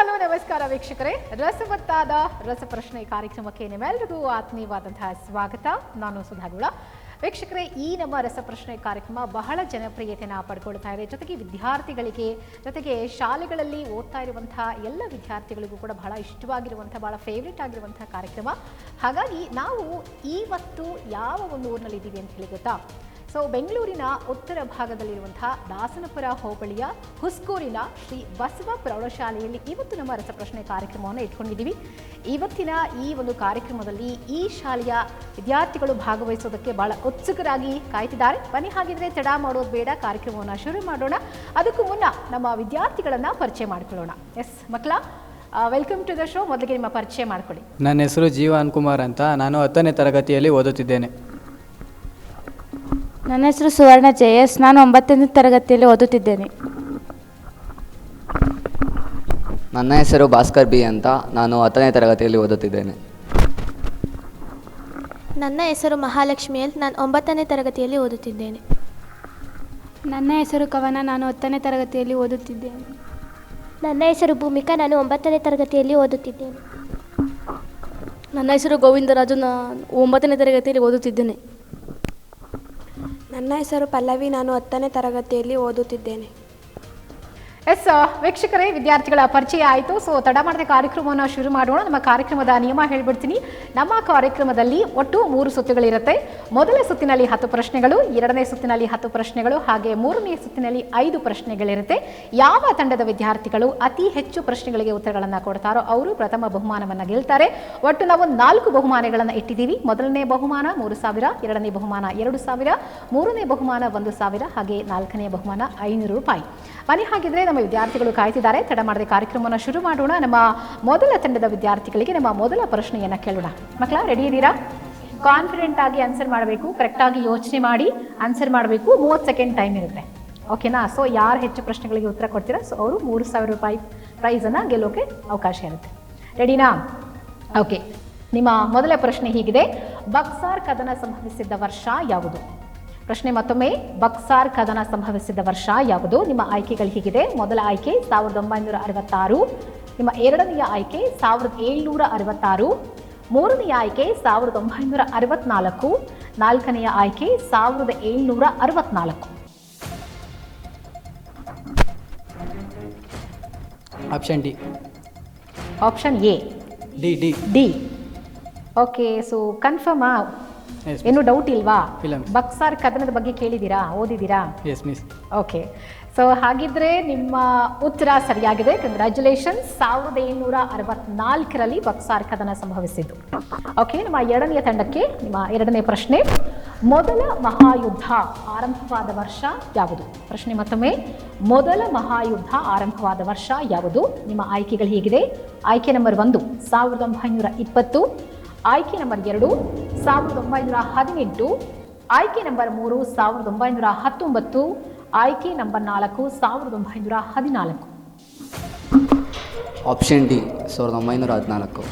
Hello ನಮಸ್ಕಾರ ವೀಕ್ಷಕರೇ. ರಸವತ್ತಾದ ರಸಪ್ರಶ್ನೆ ಕಾರ್ಯಕ್ರಮಕ್ಕೆ ನಿಮ್ಮೆಲ್ಲರಿಗೂ ಆತ್ಮೀಯವಾದಂತಹ ಸ್ವಾಗತ. ನಾನು ಸುಧಾಗುಳ. ವೀಕ್ಷಕರೇ, ಈ ನಮ್ಮ ರಸಪ್ರಶ್ನೆ ಕಾರ್ಯಕ್ರಮ ಬಹಳ ಜನಪ್ರಿಯತೆಯನ್ನು ಪಡ್ಕೊಳ್ತಾ ಇದೆ. ಜೊತೆಗೆ ವಿದ್ಯಾರ್ಥಿಗಳಿಗೆ, ಜೊತೆಗೆ ಶಾಲೆಗಳಲ್ಲಿ ಓದ್ತಾ ಇರುವಂತಹ ಎಲ್ಲ ವಿದ್ಯಾರ್ಥಿಗಳಿಗೂ ಕೂಡ ಬಹಳ ಇಷ್ಟವಾಗಿರುವಂಥ ಬಹಳ ಫೇವ್ರೇಟ್ ಆಗಿರುವಂಥ ಕಾರ್ಯಕ್ರಮ. ಹಾಗಾಗಿ ನಾವು ಇವತ್ತು ಯಾವ ಒಂದು ಊರಿನಲ್ಲಿ ಇದ್ದೀವಿ ಅಂತ ಹೇಳಿ ಗೊತ್ತಾ? ಸೊ ಬೆಂಗಳೂರಿನ ಉತ್ತರ ಭಾಗದಲ್ಲಿರುವಂತಹ ದಾಸನಪುರ ಹೋಬಳಿಯ ಹುಸ್ಕೂರಿನ ಶ್ರೀ ಬಸವ ಪ್ರೌಢಶಾಲೆಯಲ್ಲಿ ಇವತ್ತು ನಮ್ಮ ರಸಪ್ರಶ್ನೆ ಕಾರ್ಯಕ್ರಮವನ್ನು ಇಟ್ಕೊಂಡಿದ್ದೀವಿ ಇವತ್ತಿನ ಈ ಒಂದು ಕಾರ್ಯಕ್ರಮದಲ್ಲಿ ಈ ಶಾಲೆಯ ವಿದ್ಯಾರ್ಥಿಗಳು ಭಾಗವಹಿಸೋದಕ್ಕೆ ಬಹಳ ಉತ್ಸುಕರಾಗಿ ಕಾಯ್ತಿದ್ದಾರೆ. ಬನ್ನಿ, ಹಾಗಿದ್ರೆ ತಡ ಮಾಡೋದು ಬೇಡ, ಕಾರ್ಯಕ್ರಮವನ್ನು ಶುರು ಮಾಡೋಣ. ಅದಕ್ಕೂ ಮುನ್ನ ನಮ್ಮ ವಿದ್ಯಾರ್ಥಿಗಳನ್ನು ಪರಿಚಯ ಮಾಡಿಕೊಳ್ಳೋಣ. ಎಸ್ ಮಕ್ಕಳ ವೆಲ್ಕಮ್ ಟು ದ ಶೋ ಮೊದಲಿಗೆ ನಿಮ್ಮ ಪರಿಚಯ ಮಾಡಿಕೊಳ್ಳಿ. ನನ್ನ ಹೆಸರು ಜೀವನ್ ಕುಮಾರ್ ಅಂತ. ನಾನು ಹತ್ತನೇ ತರಗತಿಯಲ್ಲಿ ಓದುತ್ತಿದ್ದೇನೆ. ನನ್ನ ಹೆಸರು ಸುವರ್ಣ ಜೆ ಎಸ್ ನಾನು ಒಂಬತ್ತನೇ ತರಗತಿಯಲ್ಲಿ ಓದುತ್ತಿದ್ದೇನೆ. ನನ್ನ ಹೆಸರು ಭಾಸ್ಕರ್ ಬಿ ಅಂತ. ನಾನು ಹತ್ತನೇ ತರಗತಿಯಲ್ಲಿ ಓದುತ್ತಿದ್ದೇನೆ. ನನ್ನ ಹೆಸರು ಮಹಾಲಕ್ಷ್ಮಿ ಅಂತ. ನಾನು ಒಂಬತ್ತನೇ ತರಗತಿಯಲ್ಲಿ ಓದುತ್ತಿದ್ದೇನೆ. ನನ್ನ ಹೆಸರು ಕವನ. ನಾನು ಹತ್ತನೇ ತರಗತಿಯಲ್ಲಿ ಓದುತ್ತಿದ್ದೇನೆ. ನನ್ನ ಹೆಸರು ಭೂಮಿಕಾ. ನಾನು ಒಂಬತ್ತನೇ ತರಗತಿಯಲ್ಲಿ ಓದುತ್ತಿದ್ದೇನೆ. ನನ್ನ ಹೆಸರು ಗೋವಿಂದರಾಜು. ನಾನು ಒಂಬತ್ತನೇ ತರಗತಿಯಲ್ಲಿ ಓದುತ್ತಿದ್ದೇನೆ. ನನ್ನ ಹೆಸರು ಪಲ್ಲವಿ ನಾನು ಹತ್ತನೇ ತರಗತಿಯಲ್ಲಿ ಓದುತ್ತಿದ್ದೇನೆ. ಎಸ್ ವೀಕ್ಷಕರೇ, ವಿದ್ಯಾರ್ಥಿಗಳ ಪರಿಚಯ ಆಯಿತು. ಸೊ ತಡ ಮಾಡದೆ ಕಾರ್ಯಕ್ರಮವನ್ನು ಶುರು ಮಾಡೋಣ. ನಮ್ಮ ಕಾರ್ಯಕ್ರಮದ ನಿಯಮ ಹೇಳ್ಬಿಡ್ತೀನಿ. ನಮ್ಮ ಕಾರ್ಯಕ್ರಮದಲ್ಲಿ ಒಟ್ಟು ಮೂರು ಸುತ್ತುಗಳಿರುತ್ತೆ. ಮೊದಲ ಸುತ್ತಿನಲ್ಲಿ ಹತ್ತು ಪ್ರಶ್ನೆಗಳು, ಎರಡನೇ ಸುತ್ತಿನಲ್ಲಿ ಹತ್ತು ಪ್ರಶ್ನೆಗಳು, ಹಾಗೆ ಮೂರನೇ ಸುತ್ತಿನಲ್ಲಿ ಐದು ಪ್ರಶ್ನೆಗಳಿರುತ್ತೆ. ಯಾವ ತಂಡದ ವಿದ್ಯಾರ್ಥಿಗಳು ಅತಿ ಹೆಚ್ಚು ಪ್ರಶ್ನೆಗಳಿಗೆ ಉತ್ತರಗಳನ್ನು ಕೊಡ್ತಾರೋ ಅವರು ಪ್ರಥಮ ಬಹುಮಾನವನ್ನು ಗೆಲ್ತಾರೆ. ಒಟ್ಟು ನಾವು ನಾಲ್ಕು ಬಹುಮಾನಗಳನ್ನು ಇಟ್ಟಿದ್ದೀವಿ. ಮೊದಲನೇ ಬಹುಮಾನ ಮೂರು ಸಾವಿರ, ಎರಡನೇ ಬಹುಮಾನ ಎರಡು ಸಾವಿರ, ಮೂರನೇ ಬಹುಮಾನ ಒಂದು ಸಾವಿರ, ಹಾಗೆ ನಾಲ್ಕನೇ ಬಹುಮಾನ ಐನೂರು ರೂಪಾಯಿ. ಮನೆ ಹಾಗಿದ್ರೆ ನಮ್ಮ ವಿದ್ಯಾರ್ಥಿಗಳು ಕಾಯ್ತಿದ್ದಾರೆ. ತಡ ಮಾಡದೆ ಕಾರ್ಯಕ್ರಮವನ್ನು ಶುರು ಮಾಡೋಣ. ನಮ್ಮ ಮೊದಲ ತಂಡದ ವಿದ್ಯಾರ್ಥಿಗಳಿಗೆ ನಮ್ಮ ಮೊದಲ ಪ್ರಶ್ನೆಯನ್ನು ಕೇಳೋಣ. ಮಕ್ಕಳ ರೆಡಿ ಇದ್ದೀರಾ? ಕಾನ್ಫಿಡೆಂಟ್ ಆಗಿ ಆನ್ಸರ್ ಮಾಡಬೇಕು ಕರೆಕ್ಟಾಗಿ ಯೋಚನೆ ಮಾಡಿ ಆನ್ಸರ್ ಮಾಡಬೇಕು. ಮೂವತ್ತು ಸೆಕೆಂಡ್ ಟೈಮ್ ಇರುತ್ತೆ. ಓಕೆನಾ ಸೊ ಯಾರು ಹೆಚ್ಚು ಪ್ರಶ್ನೆಗಳಿಗೆ ಉತ್ತರ ಕೊಡ್ತೀರಾ? ಸೊ ಅವರು ಮೂರು ಸಾವಿರ ರೂಪಾಯಿ ಪ್ರೈಸನ್ನು ಗೆಲ್ಲೋಕೆ ಅವಕಾಶ ಇರುತ್ತೆ. ರೆಡಿನಾ ಓಕೆ ನಿಮ್ಮ ಮೊದಲ ಪ್ರಶ್ನೆ ಹೀಗಿದೆ. ಬಕ್ಸಾರ್ ಕದನ ಸಂಭವಿಸಿದ್ದ ವರ್ಷ ಯಾವುದು? ಪ್ರಶ್ನೆ ಮತ್ತೊಮ್ಮೆ. ಬಕ್ಸಾರ್ ಕದನ ಸಂಭವಿಸಿದ ವರ್ಷ ಯಾವುದು? ನಿಮ್ಮ ಆಯ್ಕೆಗಳು ಹೀಗಿದೆ. ಮೊದಲ ಆಯ್ಕೆ ಸಾವಿರದ ಒಂಬೈನೂರ ಅರವತ್ತಾರು. ನಿಮ್ಮ ಎರಡನೆಯ ಆಯ್ಕೆ ಸಾವಿರದ ಏಳ್ನೂರ ಅರವತ್ತಾರು. ಮೂರನೆಯ ಆಯ್ಕೆ ಸಾವಿರದ ಒಂಬೈನೂರ ಅರವತ್ನಾಲ್ಕು. ನಾಲ್ಕನೆಯ ಆಯ್ಕೆ ಸಾವಿರದ ಏಳ್ನೂರ ಅರವತ್ನಾಲ್ಕು. Option D. Option A. D D. D. Okay so ಕನ್ಫರ್ಮಾ? ಏನು ಡೌಟ್ ಇಲ್ವಾ. ಬಕ್ಸಾರ್ ಕದನದ ಬಗ್ಗೆ ಕೇಳಿದ್ದೀರಾ? ಓದಿದ್ದೀರಾ? ಎಸ್ ಮಿಸ್ ಓಕೆ ಸೊ ಹಾಗಿದ್ರೆ ನಿಮ್ಮ ಉತ್ತರ ಸರಿಯಾಗಿದೆ. ಕಂಗ್ರ್ಯಾಚುಲೇಷನ್ಸ್ ಸಾವಿರದ ಏಳ್ನೂರ ಅರವತ್ನಾಲ್ಕರಲ್ಲಿ ಬಕ್ಸಾರ್ ಕದನ ಸಂಭವಿಸಿದ್ದು. ಓಕೆ ನಮ್ಮ ಎರಡನೆಯ ತಂಡಕ್ಕೆ ನಿಮ್ಮ ಎರಡನೇ ಪ್ರಶ್ನೆ. ಮೊದಲ ಮಹಾಯುದ್ಧ ಆರಂಭವಾದ ವರ್ಷ ಯಾವುದು? ಪ್ರಶ್ನೆ ಮತ್ತೊಮ್ಮೆ. ಮೊದಲ ಮಹಾಯುದ್ಧ ಆರಂಭವಾದ ವರ್ಷ ಯಾವುದು? ನಿಮ್ಮ ಆಯ್ಕೆಗಳು ಹೀಗಿದೆ? ಆಯ್ಕೆ ನಂಬರ್ ಒಂದು ಸಾವಿರದ ಒಂಬೈನೂರ ಇಪ್ಪತ್ತು. ಆಯ್ಕೆ ನಂಬರ್ ಎರಡು ಸಾವಿರದ ಒಂಬೈನೂರ ಹದಿನೆಂಟು. ಆಯ್ಕೆ ನಂಬರ್ ಮೂರು ಸಾವಿರದ ಒಂಬೈನೂರ ಹತ್ತೊಂಬತ್ತು. ಆಯ್ಕೆ ನಂಬರ್ ನಾಲ್ಕು ಸಾವಿರದ ಒಂಬೈನೂರ ಹದಿನಾಲ್ಕು. ಆಪ್ಷನ್ ಡಿ ಸಾವಿರದ ಒಂಬೈನೂರ ಹದಿನಾಲ್ಕು.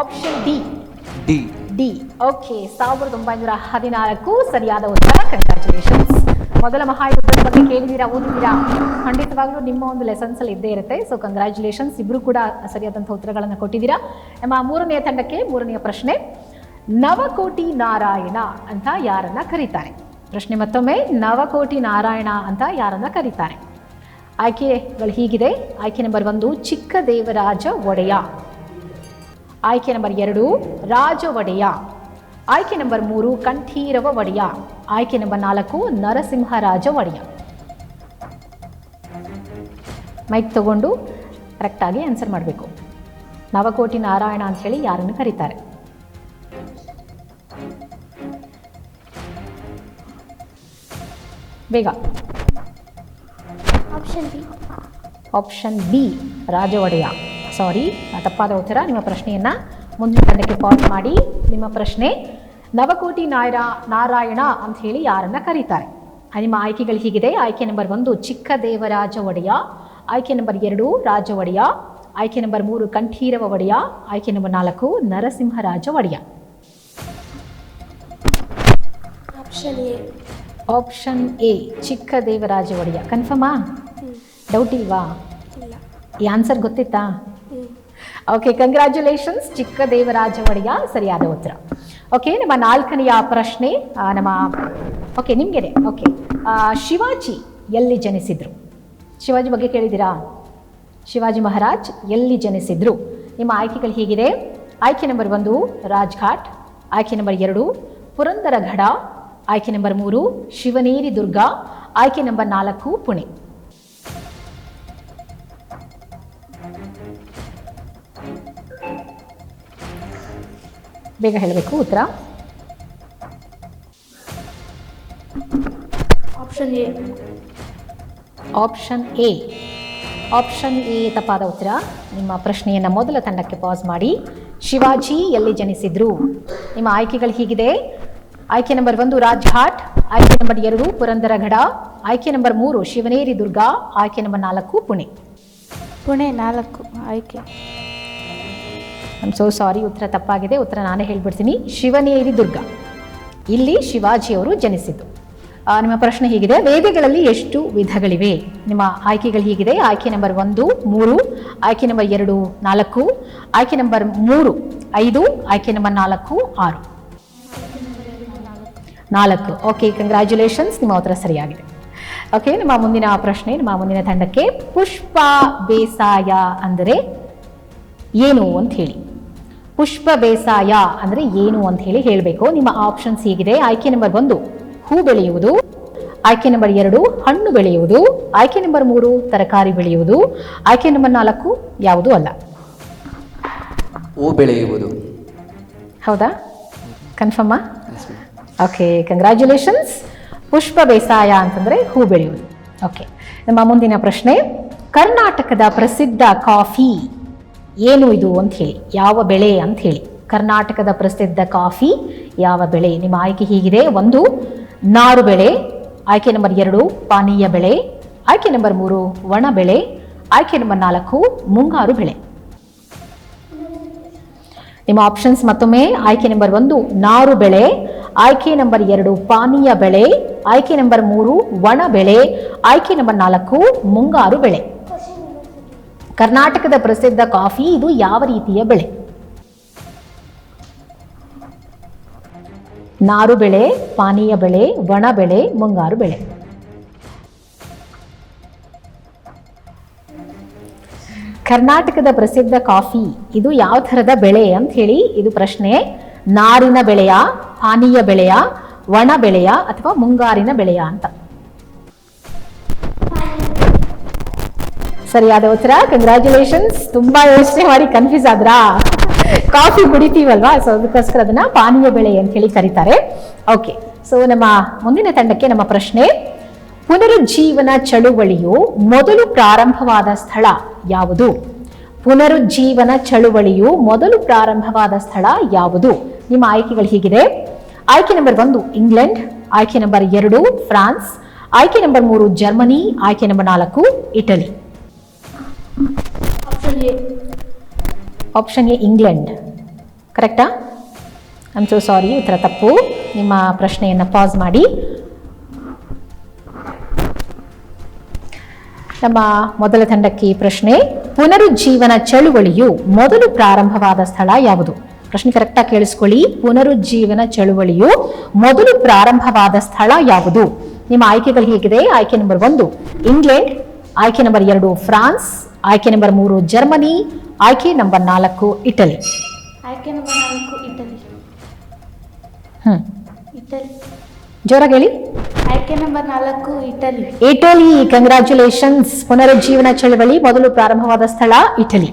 Option D. D. D. Okay ಸಾವಿರದ ಒಂಬೈನೂರ ಹದಿನಾಲ್ಕು. ಸರಿಯಾದ ಉತ್ತರ. ಕಂಗ್ರ್ಯಾಚುಲೇಷನ್ಸ್ ಮೊದಲ ಮಹಾಯುದ್ಧದ ಬಗ್ಗೆ ಕೇಳಿದ್ದೀರಾ ಓದಿದ್ದೀರಾ ಖಂಡಿತವಾಗ್ಲೂ ನಿಮ್ಮ ಒಂದು ಲೆಸನ್ಸ್ ಅಲ್ಲಿ ಇದ್ದೇ ಇರುತ್ತೆ. ಸೊ ಕಂಗ್ರ್ಯಾಚುಲೇಷನ್ಸ್ ಇಬ್ರು ಕೂಡ ಸರಿಯಾದಂಥ ಉತ್ತರಗಳನ್ನು ಕೊಟ್ಟಿದ್ದೀರಾ ನಮ್ಮ ಮೂರನೆಯ ತಂಡಕ್ಕೆ ಮೂರನೆಯ ಪ್ರಶ್ನೆ, ನವಕೋಟಿ ನಾರಾಯಣ ಅಂತ ಯಾರನ್ನ ಕರೀತಾರೆ? ಪ್ರಶ್ನೆ ಮತ್ತೊಮ್ಮೆ, ನವಕೋಟಿ ನಾರಾಯಣ ಅಂತ ಯಾರನ್ನ ಕರೀತಾರೆ? ಆಯ್ಕೆಗಳು ಹೀಗಿದೆ. ಆಯ್ಕೆ ನಂಬರ್ ಒಂದು ಚಿಕ್ಕ ದೇವರಾಜ ಒಡೆಯ. ಆಯ್ಕೆ ನಂಬರ್ ಎರಡು, ರಾಜ ಒಡೆಯ. ಆಯ್ಕೆ ನಂಬರ್ ಮೂರು, ಕಂಠೀರವ ಒಡೆಯ. ಆಯ್ಕೆ ನಂಬರ್ ನಾಲ್ಕು, ನರಸಿಂಹರಾಜ ಒಡೆಯ. ಮೈಕ್ ತಗೊಂಡು ಕರೆಕ್ಟಾಗಿ ಆನ್ಸರ್ ಮಾಡಬೇಕು. ನವಕೋಟಿ ನಾರಾಯಣ ಅಂತ ಹೇಳಿ ಯಾರನ್ನು ಕರೀತಾರೆ? ಬೇಗ. ಆಪ್ಷನ್ ಬಿ ಆಪ್ಷನ್ ಬಿ ರಾಜ ಒಡೆಯ ಸಾರಿ ತಪ್ಪಾದ ಉತ್ತರ. ನಿಮ್ಮ ಪ್ರಶ್ನೆಯನ್ನು ಮುಂದಿನ ತಂಡಕ್ಕೆ ಪಾಸ್ ಮಾಡಿ. ನಿಮ್ಮ ಪ್ರಶ್ನೆ ನವಕೋಟಿ ನಾಯರ ನಾರಾಯಣ ಅಂತ ಹೇಳಿ ಯಾರನ್ನು ಕರೀತಾರೆ? ನಿಮ್ಮ ಆಯ್ಕೆಗಳು ಹೀಗಿದೆ. ಆಯ್ಕೆ ನಂಬರ್ ಒಂದು ಚಿಕ್ಕ ದೇವರಾಜ ಒಡೆಯ ಆಯ್ಕೆ ನಂಬರ್ ಎರಡು ರಾಜ ಒಡೆಯ ಆಯ್ಕೆ ನಂಬರ್ ಮೂರು ಕಂಠೀರವ ಒಡೆಯ ಆಯ್ಕೆ ನಂಬರ್ ನಾಲ್ಕು ನರಸಿಂಹರಾಜ ಒಡೆಯ. ಆಪ್ಷನ್ ಎ ಆಪ್ಷನ್ ಎ ಚಿಕ್ಕ ದೇವರಾಜ ಒಡೆಯ. ಕನ್ಫರ್ಮಾ ಡೌಟ್ ಇಲ್ವಾ? ಈ ಆನ್ಸರ್ ಗೊತ್ತಿತ್ತಾ? ಓಕೆ ಕಂಗ್ರ್ಯಾಚುಲೇಷನ್ಸ್ ಚಿಕ್ಕದೇವರಾಜ ಒಡೆಯ ಸರಿಯಾದ ಉತ್ತರ. ಓಕೆ ನಮ್ಮ ನಾಲ್ಕನೆಯ ಪ್ರಶ್ನೆ ನಮ್ಮ ಓಕೆ ನಿಮಗೆನೆ ಓಕೆ ಶಿವಾಜಿ ಎಲ್ಲಿ ಜನಿಸಿದ್ರು? ಶಿವಾಜಿ ಬಗ್ಗೆ ಕೇಳಿದ್ದೀರಾ? ಶಿವಾಜಿ ಮಹಾರಾಜ್, ಎಲ್ಲಿ ಜನಿಸಿದ್ರು? ನಿಮ್ಮ ಆಯ್ಕೆಗಳು ಹೀಗಿದೆ. ಆಯ್ಕೆ ನಂಬರ್ ಒಂದು, ರಾಜ್ಘಾಟ್. ಆಯ್ಕೆ ನಂಬರ್ ಎರಡು, ಪುರಂದರಘಡ. ಆಯ್ಕೆ ನಂಬರ್ ಮೂರು, ಶಿವನೇರಿ ದುರ್ಗ. ಆಯ್ಕೆ ನಂಬರ್ ನಾಲ್ಕು, ಪುಣೆ. ಬೇಗ ಹೇಳಬೇಕು ಉತ್ತರ. Option A. Option A option A ತಪ್ಪಾದ ಉತ್ತರ. ನಿಮ್ಮ ಪ್ರಶ್ನೆಯನ್ನು ಮೊದಲ ತಂಡಕ್ಕೆ ಪಾಸ್ ಮಾಡಿ. ಶಿವಾಜಿ ಎಲ್ಲಿ ಜನಿಸಿದ್ರು? ನಿಮ್ಮ ಆಯ್ಕೆಗಳು ಹೀಗಿದೆ. ಆಯ್ಕೆ ನಂಬರ್ ಒಂದು ರಾಜ್ಘಾಟ್. ಆಯ್ಕೆ ನಂಬರ್ ಎರಡು ಪುರಂದರಗಡ ಆಯ್ಕೆ ನಂಬರ್ ಮೂರು ಶಿವನೇರಿ ದುರ್ಗ. ಆಯ್ಕೆ ನಂಬರ್ ನಾಲ್ಕು ಪುಣೆ. ಪುಣೆ ನಾಲ್ಕು ಆಯ್ಕೆ. ಐಮ್ ಸೋ ಸಾರಿ ಉತ್ತರ ತಪ್ಪಾಗಿದೆ. ಉತ್ತರ ನಾನೇ ಹೇಳ್ಬಿಡ್ತೀನಿ. ಶಿವನೇರಿ ದುರ್ಗ. ಇಲ್ಲಿ ಶಿವಾಜಿಯವರು ಜನಿಸಿದ್ದು. ನಿಮ್ಮ ಪ್ರಶ್ನೆ ಹೀಗಿದೆ. ವೇದಗಳಲ್ಲಿ ಎಷ್ಟು ವಿಧಗಳಿವೆ? ನಿಮ್ಮ ಆಯ್ಕೆಗಳು ಹೀಗಿದೆ. ಆಯ್ಕೆ ನಂಬರ್ ಒಂದು, ಮೂರು, ಆಯ್ಕೆ ನಂಬರ್ ಎರಡು, ನಾಲ್ಕು, ಆಯ್ಕೆ ನಂಬರ್ ಮೂರು, ಐದು, ಆಯ್ಕೆ ನಂಬರ್ ನಾಲ್ಕು, ಆರು. ನಾಲ್ಕು. ಓಕೆ ಕಂಗ್ರ್ಯಾಚುಲೇಷನ್ಸ್ ನಿಮ್ಮ ಉತ್ತರ ಸರಿಯಾಗಿದೆ. ಓಕೆ ನಿಮ್ಮ ಮುಂದಿನ ಪ್ರಶ್ನೆ, ನಿಮ್ಮ ಮುಂದಿನ ತಂಡಕ್ಕೆ ಪುಷ್ಪ ಬೇಸಾಯ ಅಂದರೆ ಏನು ಅಂತ ಹೇಳಿ. ಪುಷ್ಪ ಬೇಸಾಯ ಅಂದರೆ ಏನು ಅಂತ ಹೇಳಿ ಹೇಳಬೇಕು. ನಿಮ್ಮ ಆಪ್ಷನ್ಸ್ ಹೀಗಿದೆ. ಆಯ್ಕೆ ನಂಬರ್ ಒಂದು ಹೂ ಬೆಳೆಯುವುದು ಆಯ್ಕೆ ನಂಬರ್ ಎರಡು ಹಣ್ಣು ಬೆಳೆಯುವುದು ಆಯ್ಕೆ ನಂಬರ್ ಮೂರು ತರಕಾರಿ ಬೆಳೆಯುವುದು ಆಯ್ಕೆ ನಂಬರ್ ನಾಲ್ಕು ಯಾವುದೂ ಅಲ್ಲ. ಹೂ ಬೆಳೆಯುವುದು. ಹೌದಾ? ಕನ್ಫರ್ಮಾ ಓಕೆ ಕಂಗ್ರ್ಯಾಚುಲೇಷನ್ಸ್ ಪುಷ್ಪ ಬೇಸಾಯ ಅಂತಂದರೆ ಹೂ ಬೆಳೆಯುವುದು. ಓಕೆ ನಮ್ಮ ಮುಂದಿನ ಪ್ರಶ್ನೆ ಕರ್ನಾಟಕದ ಪ್ರಸಿದ್ಧ ಕಾಫಿ ಏನು ಇದು ಅಂತ ಹೇಳಿ ಯಾವ ಬೆಳೆ ಅಂತ ಹೇಳಿ. ಕರ್ನಾಟಕದ ಪ್ರಸಿದ್ಧ ಕಾಫಿ ಯಾವ ಬೆಳೆ? ನಿಮ್ಮ ಆಯ್ಕೆ ಹೀಗಿದೆ. ಒಂದು ನಾರು ಬೆಳೆ, ಆಯ್ಕೆ ನಂಬರ್ ಎರಡು, ಪಾನೀಯ ಬೆಳೆ, ಆಯ್ಕೆ ನಂಬರ್ ಮೂರು, ಒಣ ಬೆಳೆ, ಆಯ್ಕೆ ನಂಬರ್ ನಾಲ್ಕು, ಮುಂಗಾರು ಬೆಳೆ. ನಿಮ್ಮ ಆಪ್ಷನ್ಸ್ ಮತ್ತೊಮ್ಮೆ, ಆಯ್ಕೆ ನಂಬರ್ ಒಂದು, ನಾರು ಬೆಳೆ, ಆಯ್ಕೆ ನಂಬರ್ ಎರಡು, ಪಾನೀಯ ಬೆಳೆ, ಆಯ್ಕೆ ನಂಬರ್ ಮೂರು, ಒಣ ಬೆಳೆ, ಆಯ್ಕೆ ನಂಬರ್ ನಾಲ್ಕು, ಮುಂಗಾರು ಬೆಳೆ. ಕರ್ನಾಟಕದ ಪ್ರಸಿದ್ಧ ಕಾಫಿ, ಇದು ಯಾವ ರೀತಿಯ ಬೆಳೆ? ನಾರು ಬೆಳೆ, ಪಾನೀಯ ಬೆಳೆ, ಒಣ ಬೆಳೆ, ಮುಂಗಾರು ಬೆಳೆ. ಕರ್ನಾಟಕದ ಪ್ರಸಿದ್ಧ ಕಾಫಿ, ಇದು ಯಾವ ಥರದ ಬೆಳೆ ಅಂತ ಹೇಳಿ ಇದು ಪ್ರಶ್ನೆ. ನಾರಿನ ಬೆಳೆಯ, ಪಾನೀಯ ಬೆಳೆಯ, ಒಣ ಬೆಳೆಯ ಅಥವಾ ಮುಂಗಾರಿನ ಬೆಳೆಯ ಅಂತ. ಸರಿಯಾದ ಉತ್ತರ? ಕಂಗ್ರ್ಯಾಚುಲೇಷನ್ಸ್ ತುಂಬಾ ಯೋಚನೆ ಮಾಡಿ ಕನ್ಫ್ಯೂಸ್ ಆದ್ರಾ? ಕಾಫಿ ಕುಡಿತೀವಲ್ವಾ? ಸೊ ಅದಕ್ಕೋಸ್ಕರ ಅದನ್ನ ಪಾನೀಯ ಬೆಳೆ ಅಂತ ಹೇಳಿ ಕರೀತಾರೆ. ಓಕೆ ಸೊ ನಮ್ಮ ಮುಂದಿನ ತಂಡಕ್ಕೆ ನಮ್ಮ ಪ್ರಶ್ನೆ, ಪುನರುಜ್ಜೀವನ ಚಳುವಳಿಯು ಮೊದಲು ಪ್ರಾರಂಭವಾದ ಸ್ಥಳ ಯಾವುದು? ಪುನರುಜ್ಜೀವನ ಚಳುವಳಿಯು ಮೊದಲು ಪ್ರಾರಂಭವಾದ ಸ್ಥಳ ಯಾವುದು? ನಿಮ್ಮ ಆಯ್ಕೆಗಳು ಹೀಗಿದೆ. ಆಯ್ಕೆ ನಂಬರ್ ಒಂದು, ಇಂಗ್ಲೆಂಡ್. ಆಯ್ಕೆ ನಂಬರ್ ಎರಡು, ಫ್ರಾನ್ಸ್. ಆಯ್ಕೆ ನಂಬರ್ ಮೂರು, ಜರ್ಮನಿ. ಆಯ್ಕೆ ನಂಬರ್ ನಾಲ್ಕು, ಇಟಲಿ. ಆಪ್ಷನ್ ಎ ಇಂಗ್ಲೆಂಡ್ ಕರೆಕ್ಟಾ ಐಮ್ ಸೊ ಸಾರಿ ಉತ್ತರ ತಪ್ಪು. ನಿಮ್ಮ ಪ್ರಶ್ನೆಯನ್ನು ಪಾಸ್ ಮಾಡಿ. ನಮ್ಮ ಮೊದಲ ತಂಡಕ್ಕೆ ಪ್ರಶ್ನೆ, ಪುನರುಜ್ಜೀವನ ಚಳುವಳಿಯು ಮೊದಲು ಪ್ರಾರಂಭವಾದ ಸ್ಥಳ ಯಾವುದು? ಪ್ರಶ್ನೆ ಕರೆಕ್ಟಾಗಿ ಕೇಳಿಸ್ಕೊಳ್ಳಿ. ಪುನರುಜ್ಜೀವನ ಚಳುವಳಿಯು ಮೊದಲು ಪ್ರಾರಂಭವಾದ ಸ್ಥಳ ಯಾವುದು? ನಿಮ್ಮ ಆಯ್ಕೆಗಳು ಹೇಗಿದೆ? ಆಯ್ಕೆ ನಂಬರ್ ಒಂದು ಇಂಗ್ಲೆಂಡ್ ಆಯ್ಕೆ ನಂಬರ್ ಎರಡು ಫ್ರಾನ್ಸ್ ಆಯ್ಕೆ ನಂಬರ್ ಮೂರು ಜರ್ಮನಿ ಆಯ್ಕೆ ನಂಬರ್ ನಾಲ್ಕು ಇಟಲಿ. ಆಯ್ಕೆ ನಂಬರ್ ನಾಲ್ಕು ಇಟಲಿ. ಹ್ಮ್. ಇಟಲಿ. ಜೋರಾಗಿ ಹೇಳಿ. ಆಯ್ಕೆ ನಂಬರ್ ನಾಲ್ಕು ಇಟಲಿ. ಇಟಲಿ ಕಂಗ್ರ್ಯಾಚುಲೇಷನ್ಸ್ ಪುನರುಜ್ಜೀವನ ಚಳವಳಿ ಮೊದಲು ಪ್ರಾರಂಭವಾದ ಸ್ಥಳ ಇಟಲಿ.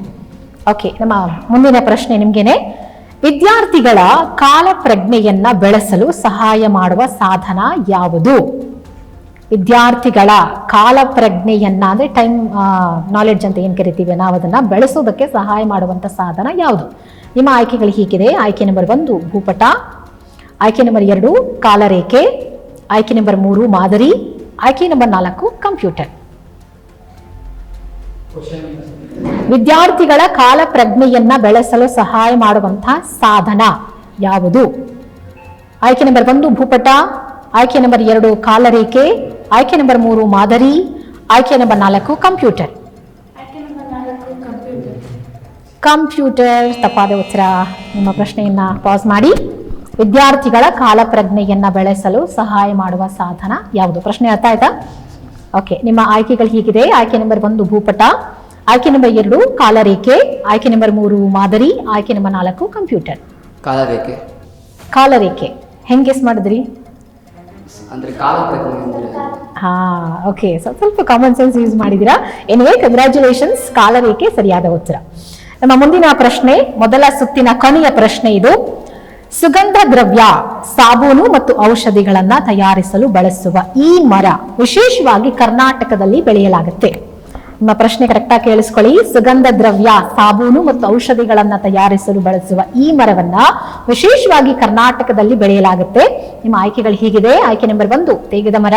ಓಕೆ ನಮ್ಮ ಮುಂದಿನ ಪ್ರಶ್ನೆ ನಿಮ್ಗೆನೆ. ವಿದ್ಯಾರ್ಥಿಗಳ ಕಾಲ ಪ್ರಜ್ಞೆಯನ್ನ ಬೆಳೆಸಲು ಸಹಾಯ ಮಾಡುವ ಸಾಧನ ಯಾವುದು? ವಿದ್ಯಾರ್ಥಿಗಳ ಕಾಲ ಪ್ರಜ್ಞೆಯನ್ನ ಅಂದ್ರೆ ಟೈಮ್ ನಾಲೆಡ್ಜ್ ಅಂತ ಏನು ಕರಿತೀವಿ ನಾವು ಅದನ್ನ ಬೆಳೆಸೋದಕ್ಕೆ ಸಹಾಯ ಮಾಡುವಂತ ಸಾಧನ ಯಾವುದು? ನಿಮ್ಮ ಆಯ್ಕೆಗಳು ಹೀಗಿದೆ. ಆಯ್ಕೆ ನಂಬರ್ ಒಂದು, ಭೂಪಟ. ಆಯ್ಕೆ ನಂಬರ್ ಎರಡು, ಕಾಲರೇಖೆ. ಆಯ್ಕೆ ನಂಬರ್ ಮೂರು, ಮಾದರಿ. ಆಯ್ಕೆ ನಂಬರ್ ನಾಲ್ಕು ಕಂಪ್ಯೂಟರ್ ವಿದ್ಯಾರ್ಥಿಗಳ ಕಾಲ ಪ್ರಜ್ಞೆಯನ್ನ ಬೆಳೆಸಲು ಸಹಾಯ ಮಾಡುವಂತಹ ಸಾಧನ ಯಾವುದು? ಆಯ್ಕೆ ನಂಬರ್ ಒಂದು, ಭೂಪಟ. ಆಯ್ಕೆ ನಂಬರ್ ಎರಡು ಕಾಲರೇಖೆ ಆಯ್ಕೆ ನಂಬರ್ ಮೂರು ಮಾದರಿ ಆಯ್ಕೆ ನಂಬರ್ ನಾಲ್ಕು ಕಂಪ್ಯೂಟರ್. ಕಂಪ್ಯೂಟರ್. ತಪ್ಪಾದ ಉತ್ತರ. ನಿಮ್ಮ ಪ್ರಶ್ನೆಯನ್ನ ಪಾಸ್ ಮಾಡಿ. ವಿದ್ಯಾರ್ಥಿಗಳ ಕಾಲಪ್ರಜ್ಞೆಯನ್ನ ಬೆಳೆಸಲು ಸಹಾಯ ಮಾಡುವ ಸಾಧನ ಯಾವುದು? ಪ್ರಶ್ನೆ ಅರ್ಥ ಆಯ್ತಾ? ಓಕೆ ನಿಮ್ಮ ಆಯ್ಕೆಗಳು ಹೀಗಿದೆ. ಆಯ್ಕೆ ನಂಬರ್ ಒಂದು ಭೂಪಟ ಆಯ್ಕೆ ನಂಬರ್ ಎರಡು ಕಾಲರೇಖೆ ಆಯ್ಕೆ ನಂಬರ್ ಮೂರು ಮಾದರಿ ಆಯ್ಕೆ ನಂಬರ್ ನಾಲ್ಕು ಕಂಪ್ಯೂಟರ್. ಕಾಲರೇಖೆ. ಕಾಲರೇಖೆ. ಹೆಂಗೆ ಗೆಸ್ ಮಾಡಿದ್ರಿ? ಅಂದರೆ ಹಾ ಓಕೆ ಸ್ವಲ್ಪ ಕಾಮನ್ ಸೆನ್ಸ್ ಯೂಸ್ ಮಾಡಿದ್ದೀರಾ? ಎನಿವೆ ಕಂಗ್ರ್ಯಾಚುಲೇಷನ್ಸ್ ಕಾಲರೇಖೆ ಸರಿಯಾದ ಉತ್ತರ. ನಮ್ಮ ಮುಂದಿನ ಪ್ರಶ್ನೆ, ಮೊದಲ ಸುತ್ತಿನ ಕೊನೆಯ ಪ್ರಶ್ನೆ ಇದು. ಸುಗಂಧ ದ್ರವ್ಯ, ಸಾಬೂನು ಮತ್ತು ಔಷಧಿಗಳನ್ನ ತಯಾರಿಸಲು ಬಳಸುವ ಈ ಮರ ವಿಶೇಷವಾಗಿ ಕರ್ನಾಟಕದಲ್ಲಿ ಬೆಳೆಯಲಾಗುತ್ತೆ. ನಿಮ್ಮ ಪ್ರಶ್ನೆ ಕರೆಕ್ಟಾಗಿ ಕೇಳಿಸ್ಕೊಳ್ಳಿ. ಸುಗಂಧ ದ್ರವ್ಯ, ಸಾಬೂನು ಮತ್ತು ಔಷಧಿಗಳನ್ನ ತಯಾರಿಸಲು ಬಳಸುವ ಈ ಮರವನ್ನ ವಿಶೇಷವಾಗಿ ಕರ್ನಾಟಕದಲ್ಲಿ ಬೆಳೆಯಲಾಗುತ್ತೆ. ನಿಮ್ಮ ಆಯ್ಕೆಗಳು ಹೀಗಿದೆ. ಆಯ್ಕೆ ನಂಬರ್ ಒಂದು, ತೇಗದ ಮರ.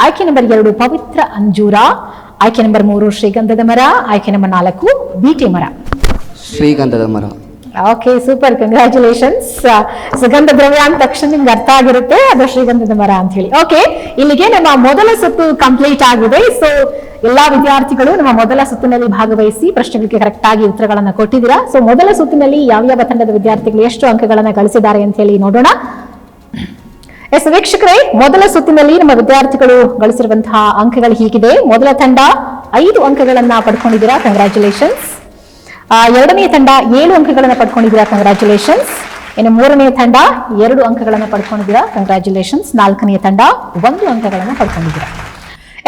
ಆಯ್ಕೆ ನಂಬರ್ ಎರಡು, ಪವಿತ್ರ ಅಂಜೂರ. ಆಯ್ಕೆ ನಂಬರ್ ಮೂರು, ಶ್ರೀಗಂಧದ ಮರ. ಆಯ್ಕೆ ನಂಬರ್ ನಾಲ್ಕು, ಬೀಟೆ ಮರ. ಶ್ರೀಗಂಧದ ಮರ. ಓಕೆ ಸೂಪರ್ ಕಂಗ್ರ್ಯಾಚುಲೇಷನ್ಸ್ ಸುಗಂಧ ದ್ರವ್ಯ ಅಂತ ತಕ್ಷಣ ನಿಮ್ಗೆ ಅರ್ಥ ಆಗಿರುತ್ತೆ. ಅದು ಶ್ರೀಗಂಧದ ಮರ ಅಂತ ಹೇಳಿ. ಓಕೆ ಇಲ್ಲಿಗೆ ನಮ್ಮ ಮೊದಲ ಸುತ್ತು ಕಂಪ್ಲೀಟ್ ಆಗಿದೆ. ಸೊ ಎಲ್ಲಾ ವಿದ್ಯಾರ್ಥಿಗಳು ನಮ್ಮ ಮೊದಲ ಸುತ್ತಿನಲ್ಲಿ ಭಾಗವಹಿಸಿ ಪ್ರಶ್ನೆಗಳಿಗೆ ಕರೆಕ್ಟ್ ಆಗಿ ಉತ್ತರಗಳನ್ನ ಕೊಟ್ಟಿದ್ದೀರಾ? ಸೊ ಮೊದಲ ಸುತ್ತಿನಲ್ಲಿ ಯಾವ್ಯಾವ ತಂಡದ ವಿದ್ಯಾರ್ಥಿಗಳು ಎಷ್ಟು ಅಂಕಗಳನ್ನ ಗಳಿಸಿದ್ದಾರೆ ಅಂತ ಹೇಳಿ ನೋಡೋಣ. ಎಸ್ ವೀಕ್ಷಕರೇ, ಮೊದಲ ಸುತ್ತಿನಲ್ಲಿ ನಮ್ಮ ವಿದ್ಯಾರ್ಥಿಗಳು ಗಳಿಸಿರುವಂತಹ ಅಂಕಗಳು ಹೀಗಿದೆ. ಮೊದಲ ತಂಡ ಐದು ಅಂಕಗಳನ್ನ ಪಡ್ಕೊಂಡಿದ್ದೀರಾ? ಕಂಗ್ರ್ಯಾಚುಲೇಷನ್ಸ್ ಎರಡನೇ ತಂಡ ಏಳು ಅಂಕಗಳನ್ನ ಪಡ್ಕೊಂಡಿದ್ದೀರಾ ಕಂಗ್ರ್ಯಾಚುಲೇಷನ್ಸ್ ಇನ್ನು ಮೂರನೇ ತಂಡ ಎರಡು ಅಂಕಗಳನ್ನ ಪಡ್ಕೊಂಡಿದ್ದೀರಾ ಕಂಗ್ರ್ಯಾಚುಲೇಷನ್ಸ್ ನಾಲ್ಕನೇ ತಂಡ ಒಂದು ಅಂಕಗಳನ್ನ ಪಡ್ಕೊಂಡಿದ್ದೀರಾ.